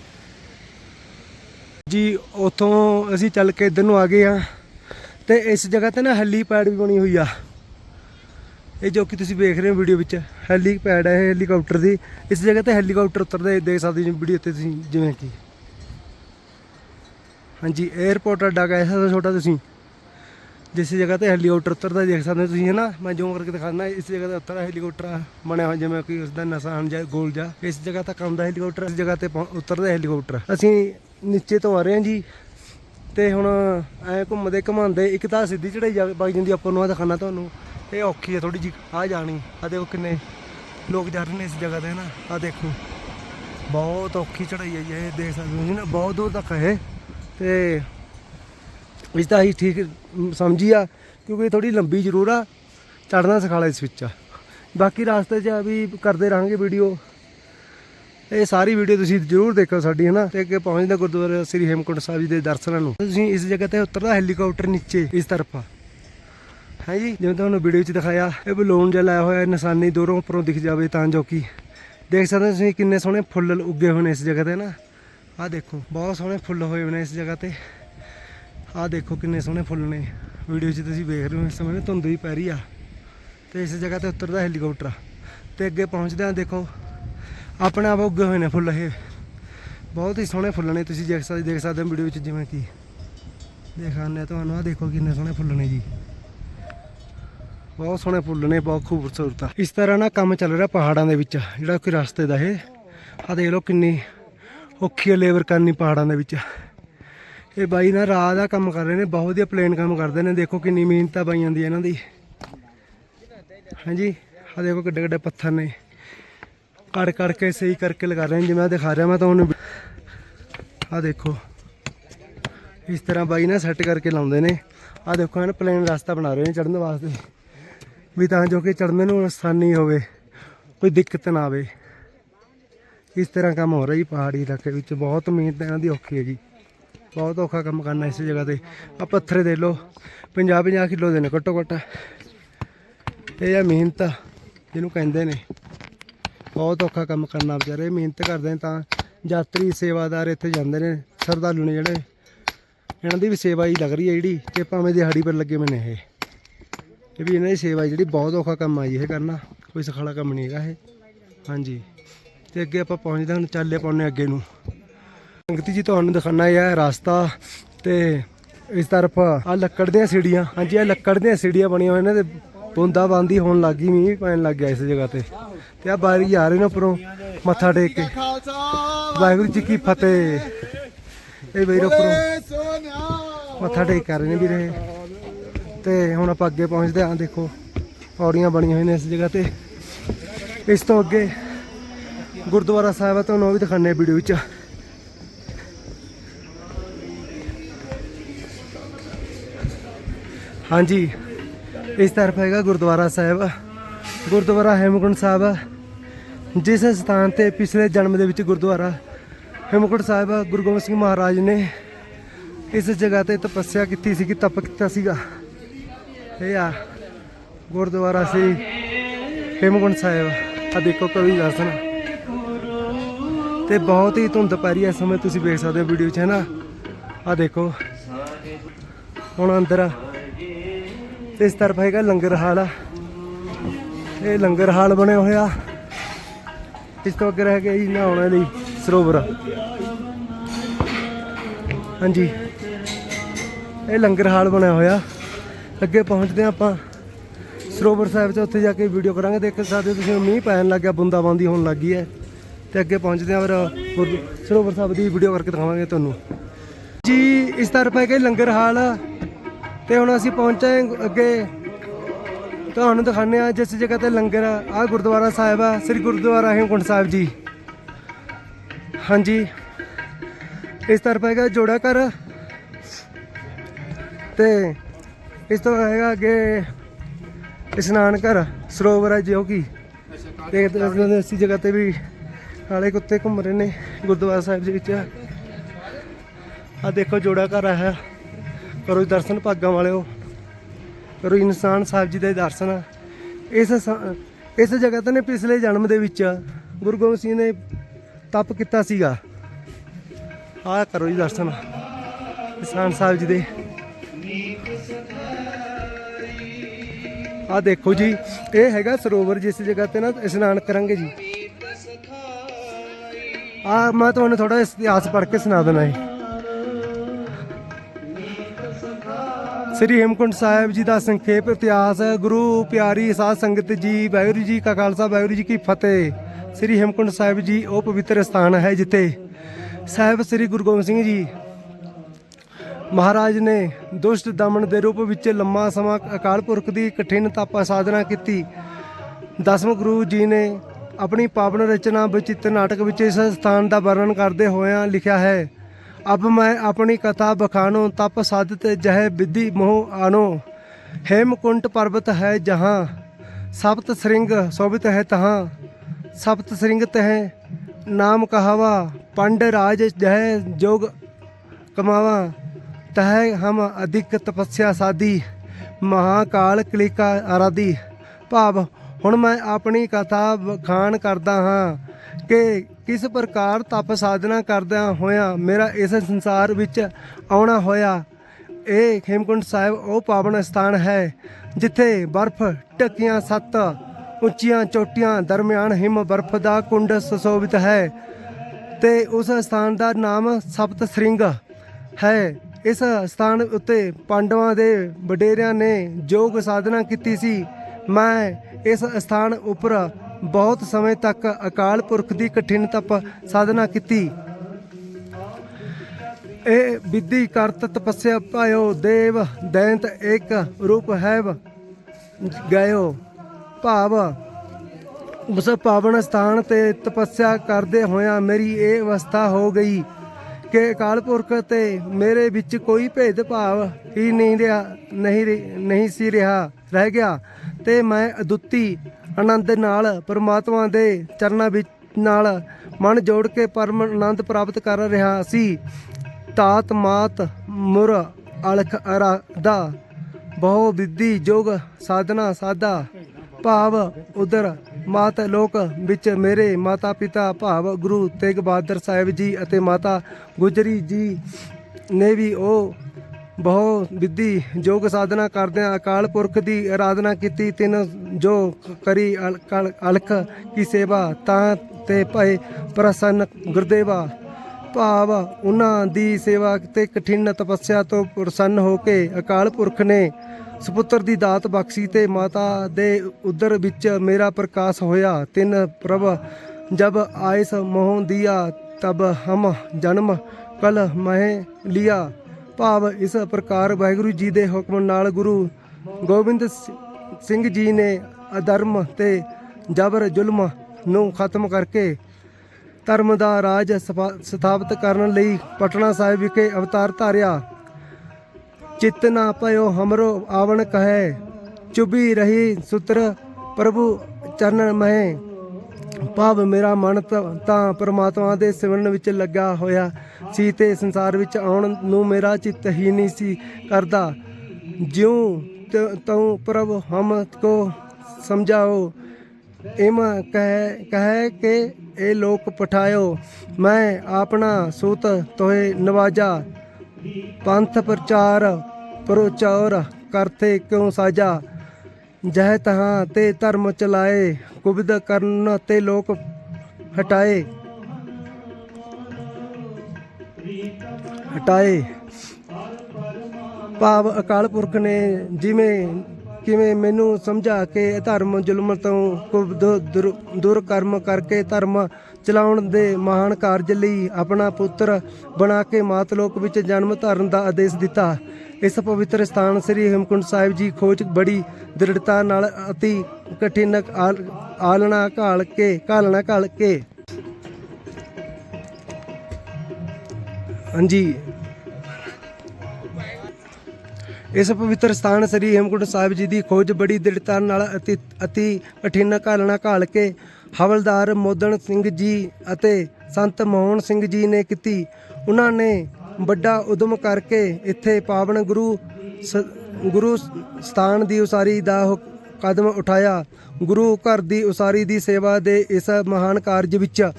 ਜੀ, ਉਥੋਂ ਅਸੀਂ ਚੱਲ ਕੇ ਇੱਧਰ ਨੂੰ ਆ ਗਏ ਆ ਤੇ ਇਸ ਜਗ੍ਹਾ ਤੇ ਨਾ ਹੈਲੀਪੈਡ ਵੀ ਬਣੀ ਹੋਈ ਆ। ਇਹ ਜੋ ਕਿ ਤੁਸੀਂ ਵੇਖ ਰਹੇ ਹੋ ਵੀਡੀਓ ਵਿੱਚ, ਹੈਲੀਪੈਡ ਹੈ, ਇਹ ਹੈਲੀਕਾਪਟਰ ਦੀ। ਇਸ ਜਗ੍ਹਾ ਤੇ ਹੈਲੀਕਾਪਟਰ ਉਤਰਦੇ ਦੇਖ ਸਕਦੇ ਹੋ ਵੀਡੀਓ ਤੇ ਤੁਸੀਂ ਜਿਵੇਂ ਕਿ। ਹਾਂਜੀ 에어ਪੋਰਟ ਅੱਡਾ ਕਹਿ ਸਕਦੇ ਹੋ ਛੋਟਾ ਤੁਸੀਂ। ਜਿਸ ਜਗ੍ਹਾ ਤੇ ਹੈਲੀਕਾਪਟਰ ਉਤਰਦਾ ਦੇਖ ਸਕਦੇ ਹੋ ਤੁਸੀਂ ਹੈ ਨਾ ਮੈਂ ਜ਼ੂਮ ਕਰਕੇ ਦਿਖਾਉਣਾ ਇਸ ਜਗ੍ਹਾ ਤੇ ਉਤਰਦਾ ਹੈਲੀਕਾਪਟਰ ਬਣਿਆ ਹੋਇਆ ਜਿਵੇਂ ਕਿ ਉਸ ਦਾ ਨਿਸ਼ਾਨ ਜਾਂ ਗੋਲ ਜਾ ਇਸ ਜਗ੍ਹਾ ਤੱਕ ਆਉਂਦਾ ਹੈਲੀਕਾਪਟਰ, ਇਸ ਜਗ੍ਹਾ ਤੇ ਪਹੁੰ- ਉਤਰਦਾ ਹੈਲੀਕਾਪਟਰ। ਅਸੀਂ ਨੀਚੇ ਤੋਂ ਆ ਰਹੇ ਹਾਂ ਜੀ, ਤੇ ਹੁਣ ਐ ਘੁੰਮਦੇ ਘਮਾਉਂਦੇ ਇੱਕ ਤਾਂ ਸਿੱਧੀ ਚੜਾਈ ਜਾ ਬਾਈ ਜਾਂਦੀ ਆਪਾਂ ਨੂੰ ਆ ਦਿਖਾਣਾ ਤੁਹਾਨੂੰ। ਇਹ ਔਖੀ ਹੈ ਥੋੜੀ ਜੀ ਆ ਜਾਣੀ। ਆ ਦੇਖੋ ਕਿੰਨੇ ਲੋਕ ਜਾ ਰਹੇ ਨੇ ਇਸ ਜਗ੍ਹਾ ਤੇ ਨਾ। ਆ ਦੇਖੋ। ਬਹੁਤ ਔਖੀ ਚੜਾਈ ਹੈ ਜੀ, ਇਹ ਦੇਖ ਸਕਦੇ ਹੋ ਜੀ ਨਾ, ਬਹੁਤ ਦੂਰ ਤੱਕ ਹੈ ਤੇ ਇਸ ਤਾਂ ਹੀ ਠੀਕ ਸਮਝੀ ਆ, ਕਿਉਂਕਿ ਥੋੜੀ ਲੰਬੀ ਜ਼ਰੂਰ ਆ। ਚੜਨਾ ਸਿਖਾਲਾ ਇਸ ਵਿੱਚ ਆ। ਬਾਕੀ ਰਾਸਤੇ 'ਚ ਵੀ ਕਰਦੇ ਰਹਾਂਗੇ ਵੀਡੀਓ। ਇਹ ਸਾਰੀ ਵੀਡੀਓ ਤੁਸੀਂ ਜ਼ਰੂਰ ਦੇਖੋ ਸਾਡੀ, ਹਨਾ। ਤੇ ਅੱਗੇ ਪਹੁੰਚਦਾ ਗੁਰਦੁਆਰਾ ਸ੍ਰੀ ਹੇਮਕੁੰਟ ਸਾਹਿਬ ਜੀ ਦੇ ਦਰਸ਼ਨਾਂ ਨੂੰ। ਤੁਸੀਂ ਇਸ ਜਗ੍ਹਾ ਤੇ ਉਤਰਦਾ ਹੈਲੀਕਾਪਟਰ ਨੀਚੇ, ਇਸ ਤਰਫਾ ਹੈ ਜੀ ਜਿਵੇਂ ਤੁਹਾਨੂੰ ਵੀਡੀਓ 'ਚ ਦਿਖਾਇਆ, ਇਹ ਬਲੂਨ ਜਿਹਾ ਲਾਇਆ ਹੋਇਆ, ਨਿਸ਼ਾਨੀ ਦੂਰੋਂ ਉੱਪਰੋਂ ਦਿਖ ਜਾਵੇ ਤਾਂ ਜੋ ਕਿ ਦੇਖ ਸਕਦੇ ਹੋ ਤੁਸੀਂ ਕਿੰਨੇ ਸੋਹਣੇ ਫੁੱਲ ਉੱਗੇ ਹੋਏ ਨੇ ਇਸ ਜਗ੍ਹਾ ਤੇ ਨਾ। ਆਹ ਦੇਖੋ, ਬਹੁਤ ਸੋਹਣੇ ਫੁੱਲ ਹੋਏ ਨੇ ਇਸ ਜਗ੍ਹਾ ਤੇ। ਆਹ ਦੇਖੋ ਕਿੰਨੇ ਸੋਹਣੇ ਫੁੱਲ ਨੇ। ਵੀਡੀਓ 'ਚ ਤੁਸੀਂ ਵੇਖ ਰਹੇ ਹੋ, ਇਸ ਸਮੇਂ ਧੁੰਦ ਵੀ ਪੈ ਰਹੀ ਆ। ਤੇ ਇਸ ਜਗ੍ਹਾ ਤੇ ਉਤਰਦਾ ਹੈਲੀਕਾਪਟਰ ਤੇ ਅੱਗੇ ਪਹੁੰਚਦੇ ਆ, ਦੇਖੋ, ਆਪਣੇ ਆਪ ਉੱਗੇ ਹੋਏ ਨੇ ਫੁੱਲ ਇਹ। ਬਹੁਤ ਹੀ ਸੋਹਣੇ ਫੁੱਲ ਨੇ, ਤੁਸੀਂ ਦੇਖ ਸਕਦੇ ਦੇਖ ਸਕਦੇ ਹੋ ਵੀਡੀਓ ਵਿੱਚ ਜਿਵੇਂ ਕਿ। ਦਿਖਾਉਂਦੇ ਆ ਤੁਹਾਨੂੰ ਆ ਦੇਖੋ ਕਿੰਨੇ ਸੋਹਣੇ ਫੁੱਲ ਨੇ ਜੀ। ਬਹੁਤ ਸੋਹਣੇ ਫੁੱਲ ਨੇ, ਬਹੁਤ ਖੂਬਸੂਰਤ ਆ। ਇਸ ਤਰ੍ਹਾਂ ਨਾ ਕੰਮ ਚੱਲ ਰਿਹਾ ਪਹਾੜਾਂ ਦੇ ਵਿੱਚ, ਜਿਹੜਾ ਕੋਈ ਰਸਤੇ ਦਾ ਇਹ। ਆ ਦੇਖ ਲਓ ਕਿੰਨੀ ਔਖੀ ਲੇਬਰ ਕਰਨੀ ਪਹਾੜਾਂ ਦੇ ਵਿੱਚ। ਇਹ ਬਾਈ ਨਾ ਰਾਹ ਦਾ ਕੰਮ ਕਰ ਰਹੇ ਨੇ, ਬਹੁਤ ਵਧੀਆ ਪਲੇਨ ਕੰਮ ਕਰਦੇ ਨੇ। ਦੇਖੋ ਕਿੰਨੀ ਮਿਹਨਤ ਆ ਬਾਈਆਂ ਦੀ ਇਹਨਾਂ ਦੀ। ਹਾਂਜੀ ਆ ਦੇਖੋ ਕਿੱਡੇ ਕਿੱਡੇ ਪੱਥਰ ਨੇ। ਕੜ ਕੜ ਕੇ ਸਹੀ ਕਰਕੇ ਲਗਾ ਰਹੇ ਨੇ, ਜਿਵੇਂ ਦਿਖਾ ਰਿਹਾ ਮੈਂ ਤੁਹਾਨੂੰ ਆ ਦੇਖੋ। ਇਸ ਤਰ੍ਹਾਂ ਬਾਈ ਨਾ ਸੈੱਟ ਕਰਕੇ ਲਾਉਂਦੇ ਨੇ। ਆ ਦੇਖੋ, ਇਹਨਾਂ ਪਲੇਨ ਰਸਤਾ ਬਣਾ ਰਹੇ ਨੇ ਚੜ੍ਹਨ ਵਾਸਤੇ। ਵੀ ਤਾਂ ਜੋ ਕਿ ਚੜ੍ਹਨ ਨੂੰ ਆਸਾਨੀ ਹੋਵੇ, ਕੋਈ ਦਿੱਕਤ ਨਾ ਆਵੇ। ਇਸ ਤਰ੍ਹਾਂ ਕੰਮ ਹੋ ਰਿਹਾ ਜੀ ਪਹਾੜੀ ਇਲਾਕੇ ਵਿੱਚ। ਬਹੁਤ ਮਿਹਨਤ ਇਹਨਾਂ ਦੀ ਔਖੀ ਹੈ ਜੀ। ਬਹੁਤ ਔਖਾ ਕੰਮ ਕਰਨਾ ਇਸ ਜਗ੍ਹਾ ਤੇ। ਆ ਪੱਥਰੇ ਦੇ ਲਓ 50 50 ਕਿਲੋ ਦੇ ਨੇ ਘੱਟੋ ਘੱਟ। ਇਹ ਆ ਮਿਹਨਤ, ਜਿਹਨੂੰ ਕਹਿੰਦੇ ਨੇ। ਬਹੁਤ ਔਖਾ ਕੰਮ ਕਰਨਾ ਵਿਚਾਰੇ, ਮਿਹਨਤ ਕਰਦੇ ਨੇ ਤਾਂ ਯਾਤਰੀ ਸੇਵਾਦਾਰ ਇੱਥੇ ਜਾਂਦੇ ਨੇ। ਸ਼ਰਧਾਲੂ ਨੇ ਜਿਹੜੇ, ਇਹਨਾਂ ਦੀ ਵੀ ਸੇਵਾ ਹੀ ਲੱਗ ਰਹੀ ਹੈ ਜਿਹੜੀ, ਕਿ ਭਾਵੇਂ ਦਿਹਾੜੀ ਪਰ ਲੱਗੇ ਹੋਏ ਇਹ। ਇਹ ਵੀ ਇਹਨਾਂ ਦੀ ਸੇਵਾ ਜਿਹੜੀ ਬਹੁਤ ਔਖਾ ਕੰਮ ਆ ਜੀ ਇਹ ਕਰਨਾ, ਕੋਈ ਸਖਾਲਾ ਕੰਮ ਨਹੀਂ ਹੈਗਾ ਇਹ। ਹਾਂਜੀ। ਤੇ ਅੱਗੇ ਆਪਾਂ ਪਹੁੰਚਦੇ ਹਾਂ ਚੱਲੇ ਪਾਉਣੇ ਅੱਗੇ ਨੂੰ। ਸੰਗਤੀ ਜੀ ਤੁਹਾਨੂੰ ਦਿਖਾਣਾ ਇਹ ਹੈ ਰਸਤਾ ਤੇ ਇਸ ਤਰਫ ਆ ਲੱਕੜ ਦੀਆਂ ਸੀੜੀਆਂ। ਹਾਂਜੀ ਇਹ ਲੱਕੜ ਦੀਆਂ ਸੀੜੀਆਂ ਬਣੀਆਂ ਹੋਈਆਂ ਨੇ ਤੇ ਬੂੰਦਾ ਬਾਂਦੀ ਹੋਣ ਲੱਗੀ ਮੀਂਹ ਪੈਣ ਲੱਗ ਗਿਆ ਇਸ ਜਗ੍ਹਾ ਤੇ। ਤੇ ਆ ਬਾਰੀ ਆ ਰਹੇ ਨੇ ਉੱਪਰੋਂ, ਮੱਥਾ ਟੇਕ ਕੇ। ਵਾਹਿਗੁਰੂ ਜੀ ਕੀ ਫਤਿਹ। ਇਹ ਵੀਰ ਉੱਪਰੋਂ ਮੱਥਾ ਟੇਕ ਕਰ ਰਹੇ ਨੇ ਵੀਰੇ। ਤੇ ਹੁਣ ਆਪਾਂ ਅੱਗੇ ਪਹੁੰਚਦੇ ਆਂ ਦੇਖੋ, ਪੌੜੀਆਂ ਬਣੀਆਂ ਹੋਈਆਂ ਨੇ ਇਸ ਜਗ੍ਹਾ ਤੇ। ਇਸ ਤੋਂ ਅੱਗੇ ਗੁਰਦੁਆਰਾ ਸਾਹਿਬ ਆ, ਤੁਹਾਨੂੰ ਉਹ ਵੀ ਦਿਖਾਣੇ ਵੀਡੀਓ ਵਿੱਚ। ਹਾਂਜੀ, ਇਸ ਤਰਫ ਹੈਗਾ ਗੁਰਦੁਆਰਾ ਸਾਹਿਬ ਗੁਰਦੁਆਰਾ ਹੈਮਕੁੰਡ ਸਾਹਿਬ ਜਿਸ ਸਥਾਨ ਤੇ ਪਿਛਲੇ ਜਨਮ ਦੇ ਵਿੱਚ ਗੁਰਦੁਆਰਾ ਹੈਮਕੁੰਡ ਸਾਹਿਬ ਗੁਰੂ ਗੋਬਿੰਦ ਸਿੰਘ ਮਹਾਰਾਜ ਨੇ ਇਸ ਜਗ੍ਹਾ ਤੇ ਤਪੱਸਿਆ ਕੀਤੀ ਸੀ ਕਿ ਤਪ ਕੀਤਾ ਸੀਗਾ। ਇਹ ਆ ਗੁਰਦੁਆਰਾ ਸ੍ਰੀ ਹੇਮਕੁੰਟ ਸਾਹਿਬ ਆ ਦੇਖੋ ਕਵੀ ਦਰਸ਼ਨ। ਤੇ ਬਹੁਤ ਹੀ ਧੁੰਦ ਪੈ ਰਹੀ ਹੈ ਇਸ ਸਮੇਂ, ਤੁਸੀਂ ਵੇਖ ਸਕਦੇ ਹੋ ਵੀਡੀਓ 'ਚ, ਹੈ ਨਾ? ਆ ਦੇਖੋ। ਹੁਣ ਅੰਦਰ ਤੇ ਇਸ ਤਰਫ ਹੈਗਾ ਲੰਗਰ ਹਾਲ ਆ। ਇਹ ਲੰਗਰ ਹਾਲ ਬਣਿਆ ਹੋਇਆ। ਇਸ ਤੋਂ ਅੱਗੇ ਰਹਿ ਗਿਆ ਜੀ ਨਹਾਉਣ ਲਈ ਸਰੋਵਰ ਹਾਂਜੀ। ਇਹ ਲੰਗਰ ਹਾਲ ਬਣਿਆ ਹੋਇਆ। ਅੱਗੇ ਪਹੁੰਚਦੇ ਹਾਂ ਆਪਾਂ। ਸਰੋਵਰ ਸਾਹਿਬ 'ਚ ਉੱਥੇ ਜਾ ਕੇ ਵੀਡੀਓ ਕਰਾਂਗੇ। ਦੇਖ ਸਕਦੇ ਹੋ ਤੁਸੀਂ ਮੀਂਹ ਪੈਣ ਲੱਗਿਆ, ਬੂੰਦਾਬਾਂਦੀ ਹੋਣ ਲੱਗੀ ਹੈ। ਤੇ ਅੱਗੇ ਪਹੁੰਚਦੇ ਹਾਂ ਫਿਰ ਸਰੋਵਰ ਸਾਹਿਬ ਦੀ ਵੀਡੀਓ ਕਰਕੇ ਦਿਖਾਵਾਂਗੇ ਤੁਹਾਨੂੰ। ਜੀ, ਇਸ ਤਰਫ ਹੈ ਕਿ ਲੰਗਰ ਹਾਲ। ਤੇ ਹੁਣ ਅਸੀਂ ਪਹੁੰਚੇ ਅੱਗੇ। ਤੁਹਾਨੂੰ ਦਿਖਾਉਂਦੇ ਆ ਜਿਸ ਜਗ੍ਹਾ ਤੇ ਲੰਗਰ ਆ। ਆਹ ਗੁਰਦੁਆਰਾ ਸਾਹਿਬ ਆ, ਸ੍ਰੀ ਗੁਰਦੁਆਰਾ ਹੇਮਕੁੰਟ ਸਾਹਿਬ ਜੀ। ਹਾਂਜੀ। ਇਸ ਤਰਫ ਹੈਗਾ ਜੋੜਾ ਘਰ ਤੇ ਇਸ ਤੋਂ ਹੈਗਾ ਅੱਗੇ ਇਸ਼ਨਾਨ ਘਰ ਸਰੋਵਰ ਹੈ ਜੋ ਕਿ? ਤੇ ਇਸੇ ਜਗ੍ਹਾ ਤੇ ਵੀ ਕਾਲੇ ਕੁੱਤੇ ਘੁੰਮ ਰਹੇ ਨੇ ਗੁਰਦੁਆਰਾ ਸਾਹਿਬ ਦੇ ਵਿੱਚ। ਆ ਦੇਖੋ ਜੋੜਾ ਘਰ ਹੈ। ਕਰੋ ਜੀ ਦਰਸ਼ਨ ਭਾਗਾਂ ਵਾਲਿਓ। ਕਰੋ ਇਨਸਾਨ ਸਾਹਿਬ ਜੀ ਦੇ ਦਰਸ਼ਨ। ਇਸ ਇਸ ਜਗ੍ਹਾ ਤੇ ਨੇ ਪਿਛਲੇ ਜਨਮ ਦੇ ਵਿੱਚ ਗੁਰੂ ਗੋਬਿੰਦ ਸਿੰਘ ਨੇ ਤਪ ਕੀਤਾ ਸੀਗਾ। ਆਹ ਕਰੋ ਜੀ ਦਰਸ਼ਨ। ਇਨਸਾਨ ਸਾਹਿਬ ਜੀ ਦੇ। ਆ ਦੇਖੋ ਜੀ, ਇਹ ਹੈਗਾ ਸਰੋਵਰ, ਜਿਸ ਜਗ੍ਹਾ ਤੇ ਨਾ ਇਸ਼ਨਾਨ ਕਰਾਂਗੇ ਜੀ। ਆ ਮੈਂ ਤੁਹਾਨੂੰ ਥੋੜਾ ਇਤਿਹਾਸ ਪੜ੍ਹ ਕੇ ਸੁਣਾ ਦੇਣਾ ਹੈ ਸ੍ਰੀ ਹੇਮਕੁੰਟ ਸਾਹਿਬ ਜੀ ਦਾ ਸੰਖੇਪ ਇਤਿਹਾਸ, ਗੁਰੂ ਪਿਆਰੀ ਸਾਧ ਸੰਗਤ ਜੀ, ਵਾਹਿਗੁਰੂ ਜੀ ਕਾ ਖਾਲਸਾ, ਵਾਹਿਗੁਰੂ ਜੀ ਕੀ ਫਤਿਹ। ਸ੍ਰੀ ਹੇਮਕੁੰਟ ਸਾਹਿਬ ਜੀ, ਉਹ ਪਵਿੱਤਰ ਸਥਾਨ ਹੈ ਜਿੱਥੇ ਸਾਹਿਬ ਸ੍ਰੀ ਗੁਰੂ ਗੋਬਿੰਦ ਸਿੰਘ ਜੀ ਮਹਾਰਾਜ ਨੇ ਦੁਸ਼ਟ ਦਮਨ ਦੇ ਰੂਪ ਵਿੱਚ ਲੰਮਾ ਸਮਾਂ ਅਕਾਲ ਪੁਰਖ ਦੀ ਕਠਿਨ ਤਪ ਸਾਧਨਾ ਕੀਤੀ। ਦਸਮ ਗੁਰੂ ਜੀ ਨੇ ਆਪਣੀ ਪਾਵਨ ਰਚਨਾ ਬਚਿੱਤ ਨਾਟਕ ਵਿੱਚ ਇਸ ਸਥਾਨ ਦਾ ਵਰਣਨ ਕਰਦੇ ਹੋਇਆਂ ਲਿਖਿਆ ਹੈ, ਅਬ ਮੈਂ ਆਪਣੀ ਕਥਾ ਬਖਾਨੋ, ਤਪ ਸਾਧਤ ਜਹ ਵਿਧੀ ਮੋਹ ਆਨੋ। ਹੇਮਕੁੰਟ ਪਰਬਤ ਹੈ ਜਹਾਂ, ਸਪਤ ਸ੍ਰਿੰਗ ਸੋਭਿਤ ਹੈ ਤਹਾਂ। ਸਪਤ ਸ੍ਰਿੰਗ ਤਹ ਨਾਮ ਕਹਾਵਾ, ਪੰਡ ਰਾਜ ਜਹ ਜੋਗ ਕਮਾਵਾ। तह हम अधिक तपस्या साधी ਮਹਾਕਾਲ ਕਲਿਕਾ ਆਰਾਧੀ ਭਾਵ ਹੁਣ ਮੈਂ ਆਪਣੀ ਕਥਾ ਬਖਾਨ ਕਰਦਾ ਹਾਂ ਕਿ ਕਿਸ ਪ੍ਰਕਾਰ ਤਪ ਸਾਧਨਾ ਕਰਦਿਆਂ ਹੋਇਆਂ ਮੇਰਾ ਇਸ ਸੰਸਾਰ ਵਿੱਚ ਆਉਣਾ ਹੋਇਆ ਇਹ ਖੇਮਕੁੰਡ ਸਾਹਿਬ ਉਹ ਪਾਵਨ ਸਥਾਨ ਹੈ ਜਿੱਥੇ ਬਰਫ਼ ਟਕੀਆਂ ਸੱਤ ਉੱਚੀਆਂ ਚੋਟੀਆਂ ਦਰਮਿਆਨ ਹਿਮ ਬਰਫ਼ ਦਾ ਕੁੰਡ ਸੁਸ਼ੋਭਿਤ ਹੈ ਤੇ ਉਸ ਸਥਾਨ ਦਾ ਨਾਮ ਸਪਤ ਸ੍ਰਿੰਗ ਹੈ ਇਸ ਸਥਾਨ ਉੱਤੇ ਪਾਂਡਵਾਂ ਦੇ ਵਡੇਰਿਆਂ ਨੇ ਯੋਗ ਸਾਧਨਾ ਕੀਤੀ ਸੀ। ਮੈਂ ਇਸ ਸਥਾਨ ਉੱਪਰ ਬਹੁਤ ਸਮੇਂ ਤੱਕ ਅਕਾਲ ਪੁਰਖ ਦੀ ਕਠਿਨ ਤਪ ਸਾਧਨਾ ਕੀਤੀ। ਇਹ ਵਿਧੀ ਕਰਤ ਤਪੱਸਿਆ ਪਾਇਓ, ਦੇਵ ਦੈਂਤ ਇੱਕ ਰੂਪ ਹੈ ਗਇਓ। ਭਾਵ ਉਸ ਪਾਵਨ ਸਥਾਨ ਤੇ ਤਪੱਸਿਆ ਕਰਦੇ ਹੋਇਆ ਮੇਰੀ ਇਹ ਅਵਸਥਾ ਹੋ ਗਈ। ਕਿ ਅਕਾਲ ਪੁਰਖ ਤੇ ਮੇਰੇ ਵਿੱਚ ਕੋਈ ਭੇਦ ਭਾਵ ਹੀ ਨਹੀਂ ਰਿਹਾ, ਨਹੀਂ ਨਹੀਂ ਸੀ ਰਿਹਾ, ਰਹਿ ਗਿਆ। ਤੇ ਮੈਂ ਅਦੁੱਤੀ ਆਨੰਦ ਨਾਲ ਪਰਮਾਤਮਾ ਦੇ ਚਰਨਾਂ ਵਿੱਚ, ਨਾਲ ਮਨ ਜੋੜ ਕੇ ਪਰਮ ਆਨੰਦ ਪ੍ਰਾਪਤ ਕਰ ਰਿਹਾ ਸੀ। ਤਾਤ ਮਾਤ ਮੁਰ ਅਲਖ ਅਰਾਦਾ ਬਹੁ ਵਿਧੀ ਜੋਗ ਸਾਧਨਾ ਸਾਦਾ ਭਾਵ ਉਦਰ ਮਾਤ ਲੋਕ ਵਿੱਚ ਮੇਰੇ ਮਾਤਾ ਪਿਤਾ ਭਾਵ ਗੁਰੂ ਤੇਗ ਬਹਾਦਰ ਸਾਹਿਬ ਜੀ ਅਤੇ ਮਾਤਾ ਗੁਜਰੀ ਜੀ ਨੇ ਵੀ ਉਹ ਬਹੁ ਵਿਧੀ ਯੋਗ ਸਾਧਨਾ ਕਰਦਿਆਂ ਅਕਾਲ ਪੁਰਖ ਦੀ ਆਰਾਧਨਾ ਕੀਤੀ, ਤਿੰਨ ਜੋ ਕਰੀ ਅਲ- ਕਲ- ਅਲਖ ਕੀ ਸੇਵਾ, ਤਾਂ ਤੇ ਭਏ ਪ੍ਰਸੰਨ ਗੁਰਦੇਵਾ। ਭਾਵ ਉਹਨਾਂ ਦੀ ਸੇਵਾ ਤੇ ਕਠਿਨ ਤਪੱਸਿਆ ਤੋਂ ਪ੍ਰਸੰਨ ਹੋ ਕੇ ਅਕਾਲ ਪੁਰਖ ਨੇ ਸੁਪੁੱਤਰ ਦੀ ਦਾਤ ਬਖਸ਼ੀ ਤੇ ਮਾਤਾ ਦੇ ਉਦਰ ਵਿੱਚ ਮੇਰਾ ਪ੍ਰਕਾਸ਼ ਹੋਇਆ। ਤਿੰਨ ਪ੍ਰਭ ਜਬ ਆਇਸ ਮੋਹ ਦਿਆ, ਤਬ ਹਮ ਜਨਮ ਕਲ ਮਹਿ ਲਿਆ। ਭਾਵ ਇਸ ਪ੍ਰਕਾਰ ਵਾਹਿਗੁਰੂ ਜੀ ਦੇ ਹੁਕਮ ਨਾਲ ਗੁਰੂ ਗੋਬਿੰਦ ਸਿੰਘ ਜੀ ਨੇ ਅਧਰਮ ਤੇ ਜਬਰ ਜ਼ੁਲਮ ਨੂੰ ਖਤਮ ਕਰਕੇ ਧਰਮ ਦਾ ਰਾਜ ਸਪਾ- ਸਥਾਪਿਤ ਕਰਨ ਲਈ ਪਟਨਾ ਸਾਹਿਬ ਵਿਖੇ ਅਵਤਾਰ ਧਾਰਿਆ। ਚਿੱਤ ਨਾ ਭਇਓ ਹਮਰੋ ਆਵਣ ਕਹੈ ਚੁਬੀ ਰਹੀ ਸੁਤਰ ਪ੍ਰਭੂ ਚਰਨ ਮਹਿ। ਭਾਵ ਮੇਰਾ ਮਨ ਤਾਂ- ਪਰਮਾਤਮਾ ਦੇ ਸਿਮਰਨ ਵਿੱਚ ਲੱਗਾ ਹੋਇਆ ਸੀ ਤੇ ਸੰਸਾਰ ਵਿੱਚ ਆਉਣ ਨੂੰ ਮੇਰਾ ਚਿੱਤ ਹੀ ਨਹੀਂ ਸੀ ਕਰਦਾ। ਜਿਉ ਤਉ ਪ੍ਰਭ ਹਮ ਕੋ ਸਮਝਾਓ, ਇਮ ਕਹਿ ਕਹਿ ਕੇ ਇਹ ਲੋਕ ਪਠਾਇਓ। ਮੈਂ ਆਪਣਾ ਸੂਤ ਤੋਏ ਨਵਾਜਾ, ਪੰਥ ਪ੍ਰਚਾਰ ਪ੍ਰਚਾਰ ਕਰਤੇ ਕਿਉ ਸਾਜਾ? ਜਹ ਤਹਾਂ ਤੇ ਧਰਮ ਚਲਾਏ, ਕੁਬਦ ਕਰਨ ਤੇ ਲੋਕ ਹਟਾਏ। ਹਟਾਏ। ਭਾਵ ਅਕਾਲ ਪੁਰਖ ਨੇ ਜਿਵੇਂ ਕਿਵੇਂ ਮੈਨੂੰ ਸਮਝਾ ਕੇ ਧਰਮ ਜ਼ੁਲਮ ਤੋਂ ਕੁਬਦ ਦੁਰ- ਦੁਰਕਰਮ ਕਰਕੇ ਧਰਮ ਚਲਾਉਣ ਦੇ ਮਹਾਨ ਕਾਰਜ ਲਈ ਆਪਣਾ ਪੁੱਤਰ ਬਣਾ ਕੇ ਮਾਤਲੋਕ ਵਿੱਚ ਜਨਮ ਧਾਰਨ ਦਾ ਆਦੇਸ਼ ਦਿੱਤਾ। ਇਸ ਪਵਿੱਤਰ ਸਥਾਨ ਸ੍ਰੀ ਹੇਮਕੁੰਟ ਸਾਹਿਬ ਜੀ ਖੋਜ ਬੜੀ ਦ੍ਰਿੜਤਾ ਨਾਲ ਅਤੀ ਕਠਿਨ ਆਲਣਾ ਘਾਲ ਕੇ, ਘਾਲਣਾ ਘਾਲ ਕੇ। ਹਾਂਜੀ। ਇਸ ਪਵਿੱਤਰ ਸਥਾਨ ਸ੍ਰੀ ਹੇਮਕੁੰਟ ਸਾਹਿਬ ਜੀ ਦੀ ਖੋਜ ਬੜੀ ਦ੍ਰਿੜਤਾ ਨਾਲ ਅਤੀ ਅਤੀ ਕਠਿਨ ਘਾਲਣਾ ਘਾਲ ਕੇ ਹਵਲਦਾਰ ਮੋਦਨ ਸਿੰਘ ਜੀ ਅਤੇ ਸੰਤ ਮੋਹਨ ਸਿੰਘ ਜੀ ਨੇ ਕੀਤੀ। ਉਹਨਾਂ ਨੇ ਵੱਡਾ ਉਦਮ ਕਰਕੇ ਇੱਥੇ ਪਾਵਨ ਗੁਰੂ ਸ- ਗੁਰੂ ਸਥਾਨ ਦੀ ਉਸਾਰੀ ਦਾ ਹੁ- ਕਦਮ ਉਠਾਇਆ। ਗੁਰੂ ਘਰ ਦੀ ਉਸਾਰੀ ਦੀ ਸੇਵਾ ਦੇ ਇਸ ਮਹਾਨ ਕਾਰਜ ਵਿੱਚ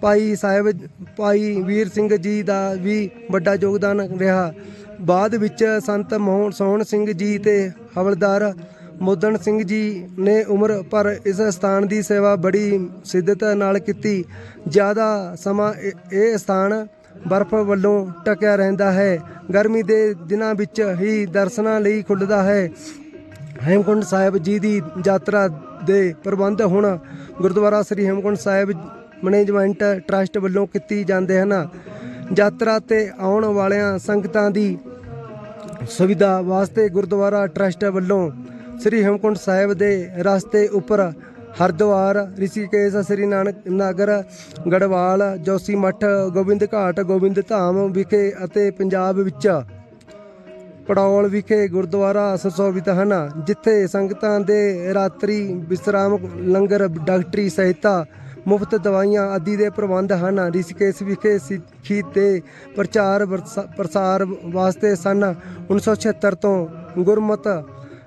ਭਾਈ ਸਾਹਿਬ, ਭਾਈ ਵੀਰ ਸਿੰਘ ਜੀ ਦਾ ਵੀ ਵੱਡਾ ਯੋਗਦਾਨ ਰਿਹਾ। ਬਾਅਦ ਵਿੱਚ ਸੰਤ ਮੋਹਨ, ਸੋਹਣ ਸਿੰਘ ਜੀ ਤੇ ਹਵਲਦਾਰ ਮੋਦਨ ਸਿੰਘ ਜੀ ਨੇ ਉਮਰ ਭਰ ਇਸ ਸਥਾਨ ਦੀ ਸੇਵਾ ਬੜੀ ਸਿੱਧਤ ਨਾਲ ਕੀਤੀ। ਜ਼ਿਆਦਾ ਸਮਾਂ ਇਹ- ਇਹ ਸਥਾਨ ਬਰਫ਼ ਵੱਲੋਂ ਟਕਿਆ ਰਹਿੰਦਾ ਹੈ। ਗਰਮੀ ਦੇ ਦਿਨਾਂ ਵਿੱਚ ਹੀ ਦਰਸ਼ਨਾਂ ਲਈ ਖੁੱਲ੍ਹਦਾ ਹੈ। ਹੇਮਕੁੰਟ ਸਾਹਿਬ ਜੀ ਦੀ ਯਾਤਰਾ ਦੇ ਪ੍ਰਬੰਧ ਹੁਣ ਗੁਰਦੁਆਰਾ ਸ੍ਰੀ ਹੇਮਕੁੰਟ ਸਾਹਿਬ ਮੈਨੇਜਮੈਂਟ ਟਰਸਟ ਵੱਲੋਂ ਕੀਤੀ ਜਾਂਦੇ ਹਨ। ਯਾਤਰਾ ਤੇ ਆਉਣ ਵਾਲਿਆਂ ਸੰਗਤਾਂ ਦੀ ਸੁਵਿਧਾ ਵਾਸਤੇ ਗੁਰਦੁਆਰਾ ਟਰਸਟ ਵੱਲੋਂ ਸ੍ਰੀ ਹੇਮਕੁੰਟ ਸਾਹਿਬ ਦੇ ਰਸਤੇ ਉੱਪਰ ਹਰਿਦੁਆਰ, ਰਿਸ਼ੀਕੇਸ਼, ਸ੍ਰੀ ਨਾਨਕ ਨਗਰ, ਗੜਵਾਲ, ਜੋਸ਼ੀ ਮੱਠ, ਗੋਬਿੰਦ ਘਾਟ, ਗੋਬਿੰਦ ਧਾਮ ਵਿਖੇ ਅਤੇ ਪੰਜਾਬ ਵਿੱਚ ਪੜੌਲ ਵਿਖੇ ਗੁਰਦੁਆਰਾ ਸੁਸ਼ੋਭਿਤ ਹਨ, ਜਿੱਥੇ ਸੰਗਤਾਂ ਦੇ ਰਾਤਰੀ ਵਿਸਰਾਮ, ਲੰਗਰ, ਡਾਕਟਰੀ ਸਹਾਇਤਾ ਮੁਫਤ ਦਵਾਈਆਂ ਆਦਿ ਦੇ ਪ੍ਰਬੰਧ ਹਨ। ਰਿਸ਼ੀਕੇਸ਼ ਵਿਖੇ ਸਿੱਖੀ ਦੇ ਪ੍ਰਚਾਰ ਵਰਸਾ- ਪ੍ਰਸਾਰ ਵਾਸਤੇ ਸਨ 1976 ਤੋਂ ਗੁਰਮਤ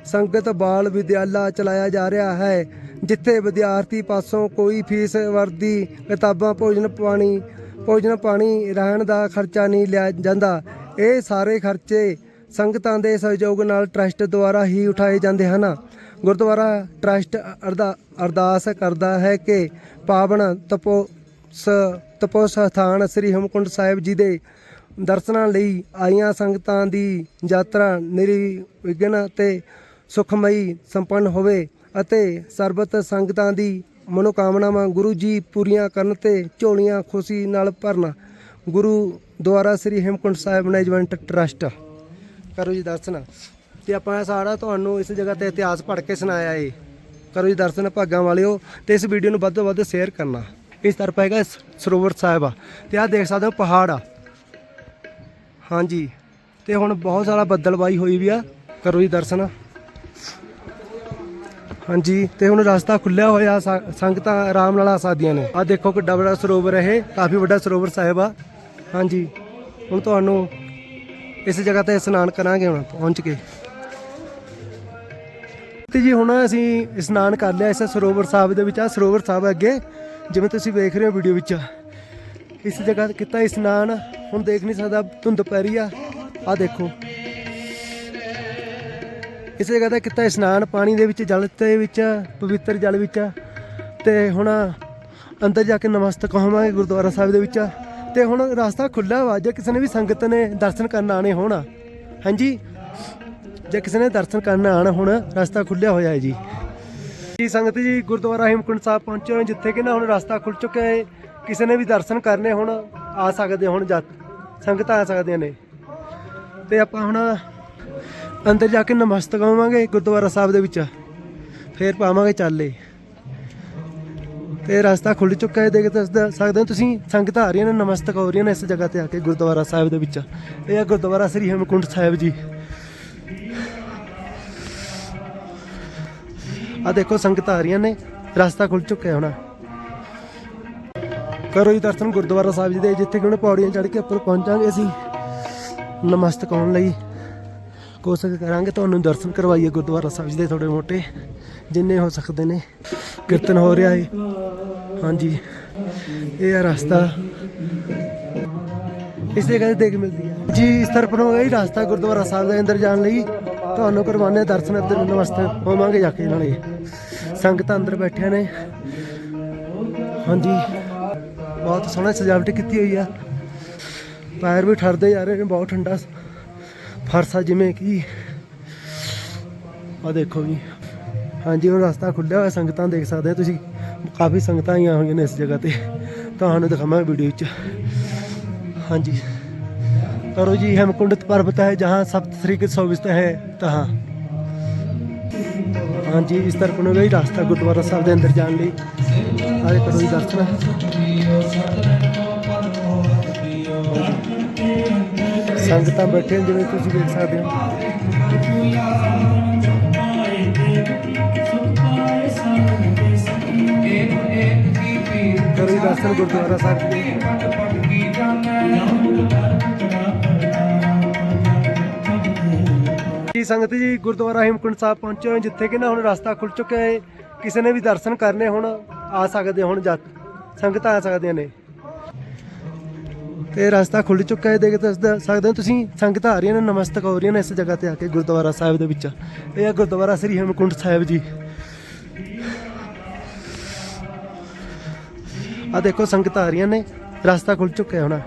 ਸੰਗਤ ਬਾਲ ਵਿਦਿਆਲਾ ਚਲਾਇਆ ਜਾ ਰਿਹਾ ਹੈ, ਜਿੱਥੇ ਵਿਦਿਆਰਥੀ ਪਾਸੋਂ ਕੋਈ ਫੀਸ ਵਰਦੀ, ਕਿਤਾਬਾਂ, ਭੋਜਨ ਪਾਣੀ ਭੋਜਨ ਪਾਣੀ ਰਹਿਣ ਦਾ ਖਰਚਾ ਨਹੀਂ ਲਿਆ ਜਾਂਦਾ। ਇਹ ਸਾਰੇ ਖਰਚੇ ਸੰਗਤਾਂ ਦੇ ਸਹਿਯੋਗ ਨਾਲ ਟਰਸਟ ਦੁਆਰਾ ਹੀ ਉਠਾਏ ਜਾਂਦੇ ਹਨ। ਗੁਰਦੁਆਰਾ ਟਰਸਟ ਅਰਦਾ, ਅਰਦਾਸ ਕਰਦਾ ਹੈ ਕਿ ਪਾਵਨ ਤਪੋ ਸ ਤਪੋ ਸਥਾਨ ਸ੍ਰੀ ਹਮਕੁੰਡ ਸਾਹਿਬ ਜੀ ਦੇ ਦਰਸ਼ਨਾਂ ਲਈ ਆਈਆਂ ਸੰਗਤਾਂ ਦੀ ਯਾਤਰਾ ਨਿਰਵਿਘਨ ਤੇ ਸੁਖਮਈ ਸੰਪੰਨ ਹੋਵੇ ਅਤੇ ਸਰਬਤ ਸੰਗਤਾਂ ਦੀ ਮਨੋਕਾਮਨਾਵਾਂ ਗੁਰੂ ਜੀ ਪੂਰੀਆਂ ਕਰਨ ਤੇ ਝੋਲੀਆਂ ਖੁਸ਼ੀ ਨਾਲ ਭਰਨ। Gurdwara Sri Hemkunt Sahib management trust. ਕਰੋ ਜੀ ਦਰਸ਼ਨ। ਤੇ ਆਪਾਂ ਸਾਰਾ ਤੁਹਾਨੂੰ ਇਸ ਜਗ੍ਹਾ ਤੇ ਇਤਿਹਾਸ ਪੜ੍ਹ ਕੇ ਸੁਣਾਇਆ ਏ। ਕਰੋ ਜੀ ਦਰਸ਼ਨ ਭਾਗਾਂ ਵਾਲਿਓ ਤੇ ਇਸ ਵੀਡੀਓ ਨੂੰ ਵੱਧ ਤੋਂ ਵੱਧ ਸ਼ੇਅਰ ਕਰਨਾ। ਇਸ ਤਰਫ ਹੈਗਾ ਸਰੋਵਰ ਸਾਹਿਬ ਆ। ਤੇ ਆਹ ਦੇਖ ਸਕਦੇ ਹੋ ਪਹਾੜ ਆ। ਹਾਂਜੀ। ਤੇ ਹੁਣ ਬਹੁਤ ਸਾਰਾ ਬੱਦਲਬਾਈ ਹੋਈ ਵੀ ਆ। ਕਰੋ ਜੀ ਦਰਸ਼ਨ। ਹਾਂਜੀ, ਤੇ ਹੁਣ ਰਸਤਾ ਖੁੱਲਿਆ ਹੋਇਆ, ਸੰ- ਸੰਗਤਾਂ ਆਰਾਮ ਨਾਲ ਆ ਸਕਦੀਆਂ ਨੇ। ਆ ਦੇਖੋ ਕਿੱਡਾ ਵੱਡਾ ਸਰੋਵਰ ਹੈ ਇਹ, ਕਾਫੀ ਵੱਡਾ ਸਰੋਵਰ ਸਾਹਿਬ ਆ। ਹਾਂਜੀ, ਹੁਣ ਤੁਹਾਨੂੰ ਇਸ ਜਗ੍ਹਾ ਤੇ ਇਸ਼ਨਾਨ ਕਰਾਂਗੇ ਹੁਣ, ਪਹੁੰਚ ਕੇ। ਤੇ ਜੀ, ਹੁਣ ਅਸੀਂ ਇਸ਼ਨਾਨ ਕਰ ਲਿਆ ਇਸ ਸਰੋਵਰ ਸਾਹਿਬ ਦੇ ਵਿੱਚ ਆ ਸਰੋਵਰ ਸਾਹਿਬ ਅੱਗੇ, ਜਿਵੇਂ ਤੁਸੀਂ ਵੇਖ ਰਹੇ ਹੋ ਵੀਡੀਓ ਵਿੱਚ। ਇਸ ਜਗ੍ਹਾ ਤੇ ਕੀਤਾ ਇਸ਼ਨਾਨ, ਹੁਣ ਦੇਖ ਨਹੀਂ ਸਕਦਾ ਧੁੰਦ ਪੈ ਰਹੀ ਆ। ਆ ਦੇਖੋ। ਇਸ ਜਗ੍ਹਾ ਦਾ ਕੀਤਾ ਇਸ਼ਨਾਨ, ਪਾਣੀ ਦੇ ਵਿੱਚ, ਜਲ ਦੇ ਵਿੱਚ, ਪਵਿੱਤਰ ਜਲ ਵਿੱਚ। ਤੇ ਹੁਣ ਅੰਦਰ ਜਾ ਕੇ ਨਮਸਤਕ ਹੋਵਾਂਗੇ ਗੁਰਦੁਆਰਾ ਸਾਹਿਬ ਦੇ ਵਿੱਚ। ਤੇ ਹੁਣ ਰਸਤਾ ਖੁੱਲਾ ਵਾ, ਜੇ ਕਿਸੇ ਨੇ ਵੀ ਸੰਗਤ ਨੇ ਦਰਸ਼ਨ ਕਰਨ ਆਣੇ ਹੋਣ। ਹਾਂਜੀ? ਜੇ ਕਿਸੇ ਨੇ ਦਰਸ਼ਨ ਕਰਨ ਆਣਾ ਹੁਣ, ਰਸਤਾ ਖੁੱਲਿਆ ਹੋਇਆ ਹੈ ਜੀ। ਜੀ, ਸੰਗਤ ਜੀ, ਗੁਰਦੁਆਰਾ ਹੇਮਕੁੰਟ ਸਾਹਿਬ ਪਹੁੰਚੇ ਹੋਏ, ਜਿੱਥੇ ਕਿ ਨਾ ਹੁਣ ਰਸਤਾ ਖੁੱਲ ਚੁੱਕਿਆ ਹੈ। ਕਿਸੇ ਨੇ ਵੀ ਦਰਸ਼ਨ ਕਰਨੇ ਹੁਣ, ਆ ਸਕਦੇ ਹੁਣ ਜਾ ਸੰਗਤਾਂ ਆ ਸਕਦੀਆਂ ਨੇ। ਤੇ ਆਪਾਂ ਹੁਣ ਅੰਦਰ ਜਾ ਕੇ ਨਮਸਤਕ ਆਵਾਂਗੇ ਗੁਰਦੁਆਰਾ ਸਾਹਿਬ ਦੇ ਵਿੱਚ। ਫੇਰ ਪਾਵਾਂਗੇ ਚਾਲੇ। ਤੇ ਰਸਤਾ ਖੁੱਲ ਚੁੱਕਾ ਹੈ, ਦੇਖ ਤਾਂ ਸਕਦੇ ਹੋ ਤੁਸੀਂ, ਸੰਗਤ ਆ ਰਹੀਆਂ ਨੇ ਨਮਸਤਕ ਹੋ ਰਹੀਆਂ ਨੇ ਇਸ ਜਗ੍ਹਾ ਤੇ ਆ ਕੇ ਗੁਰਦੁਆਰਾ ਸਾਹਿਬ ਦੇ ਵਿੱਚ। ਇਹ ਹੈ ਗੁਰਦੁਆਰਾ ਸ੍ਰੀ ਹੇਮਕੁੰਟ ਸਾਹਿਬ ਜੀ। ਆ ਦੇਖੋ, ਸੰਗਤ ਆ ਰਹੀਆਂ ਨੇ, ਰਸਤਾ ਖੁੱਲ ਚੁੱਕਾ ਹੈ ਹੁਣ। ਕਰੋ ਜੀ ਦਰਸ਼ਨ ਗੁਰਦੁਆਰਾ ਸਾਹਿਬ ਜੀ ਦੇ, ਜਿੱਥੇ ਕਿ ਉਹਨੇ ਪੌੜੀਆਂ ਚੜ੍ਹ ਕੇ ਉੱਪਰ ਪਹੁੰਚਾਂਗੇ ਅਸੀਂ। ਨਮਸਤਕ ਹੋਣ ਲਈ। ਕੋਸ਼ਿਸ਼ ਕਰਾਂਗੇ ਤੁਹਾਨੂੰ ਦਰਸ਼ਨ ਕਰਵਾਈਏ ਗੁਰਦੁਆਰਾ ਸਾਹਿਬ ਜੀ ਦੇ ਥੋੜੇ ਮੋਟੇ, ਜਿੰਨੇ ਹੋ ਸਕਦੇ ਨੇ। ਕੀਰਤਨ ਹੋ ਰਿਹਾ ਹੈ ਹਾਂਜੀ। ਇਹ ਆ ਰਸਤਾ। ਇਸੇ ਕਦੇ ਦੇਖ ਮਿਲਦੀ ਹੈ ਜੀ, ਇਸ ਤਰਫ ਨੂੰ ਹੈ ਰਸਤਾ ਗੁਰਦੁਆਰਾ ਸਾਹਿਬ ਦੇ ਅੰਦਰ ਜਾਣ ਲਈ। ਤੁਹਾਨੂੰ ਕਰਵਾਨੇ ਦਰਸ਼ਨ, ਇੱਧਰ ਨਮਸਤੇ ਹੋਵਾਂਗੇ ਜਾ ਕੇ ਨਾਲੇ। ਸੰਗਤਾਂ ਅੰਦਰ ਬੈਠੀਆਂ ਨੇ। ਹਾਂਜੀ। ਬਹੁਤ ਸੋਹਣਾ ਸਜਾਵਟ ਕੀਤੀ ਹੋਈ ਆ। ਪੈਰ ਵੀ ਠਰਦੇ ਜਾ ਰਹੇ ਨੇ, ਬਹੁਤ ਠੰਡਾ ਫਰਸਾ ਜਿਵੇਂ ਕਿ ਆ ਦੇਖੋ ਜੀ। ਹਾਂਜੀ, ਹੁਣ ਰਸਤਾ ਖੁੱਲਿਆ ਹੋਇਆ, ਸੰਗਤਾਂ ਦੇਖ ਸਕਦੇ ਆ ਤੁਸੀਂ। ਕਾਫੀ ਸੰਗਤਾਂ ਆਈਆਂ ਹੋਈਆਂ ਨੇ ਇਸ ਜਗ੍ਹਾ ਤੇ। ਤੁਹਾਨੂੰ ਦਿਖਾਵਾਂ ਵੀਡੀਓ ਵਿੱਚ ਹਾਂਜੀ। ਕਰੋ ਜੀ ਹਮਕੁੰਡਤ ਪਰਬਤ ਹੈ, ਜਹਾਂ ਸਪਤ ਸ੍ਰੀ ਕੇ ਸੋਵਿਸਤ ਹੈ, ਤਹਾਂ। ਹਾਂਜੀ, ਇਸ ਤਰਫ ਨੂੰ ਗਈ ਰਸਤਾ ਗੁਰਦੁਆਰਾ ਸਾਹਿਬ ਦੇ ਅੰਦਰ ਜਾਣ ਲਈ। ਆਰੇ ਕਰੋ ਜੀ, ਦਰਸ਼ਨ। ਸੰਗਤਾਂ ਬੈਠੇ ਨੇ ਜਿਵੇਂ ਤੁਸੀਂ ਦੇਖ ਸਕਦੇ ਹੋ। ਕਰੋ ਦਰਸ਼ਨ ਗੁਰਦੁਆਰਾ ਸਾਹਿਬ ਦੇ ਜੀ ਸੰਗਤ ਜੀ ਗੁਰਦੁਆਰਾ ਹੇਮਕੁੰਟ ਸਾਹਿਬ ਪਹੁੰਚੇ ਹੋਏ ਜਿੱਥੇ ਕਿ ਨਾ ਹੁਣ ਰਸਤਾ ਖੁੱਲ ਚੁੱਕਿਆ ਹੈ। ਕਿਸੇ ਨੇ ਵੀ ਦਰਸ਼ਨ ਕਰਨੇ ਹੁਣ ਆ ਸਕਦੇ ਹੁਣ ਸੰਗਤਾਂ ਆ ਸਕਦੀਆਂ ਨੇ। ਤੇ ਰਸਤਾ ਖੁੱਲ ਚੁੱਕਾ ਹੈ, ਦੇਖ ਤਾਂ ਸ- ਸਕਦੇ ਹੋ ਤੁਸੀਂ, ਸੰਗਤਾਂ ਆ ਰਹੀਆਂ ਨੇ, ਨਮਸਤਕ ਹੋ ਰਹੀਆਂ ਨੇ ਇਸ ਜਗ੍ਹਾ ਤੇ ਆ ਕੇ ਗੁਰਦੁਆਰਾ ਸਾਹਿਬ ਦੇ ਵਿੱਚ। ਇਹ ਹੈ ਗੁਰਦੁਆਰਾ ਸ੍ਰੀ ਹੇਮਕੁੰਟ ਸਾਹਿਬ ਜੀ। ਆ ਦੇਖੋ, ਸੰਗਤਾਂ ਆ ਰਹੀਆਂ ਨੇ, ਰਸਤਾ ਖੁੱਲ ਚੁੱਕਿਆ ਹੁਣ।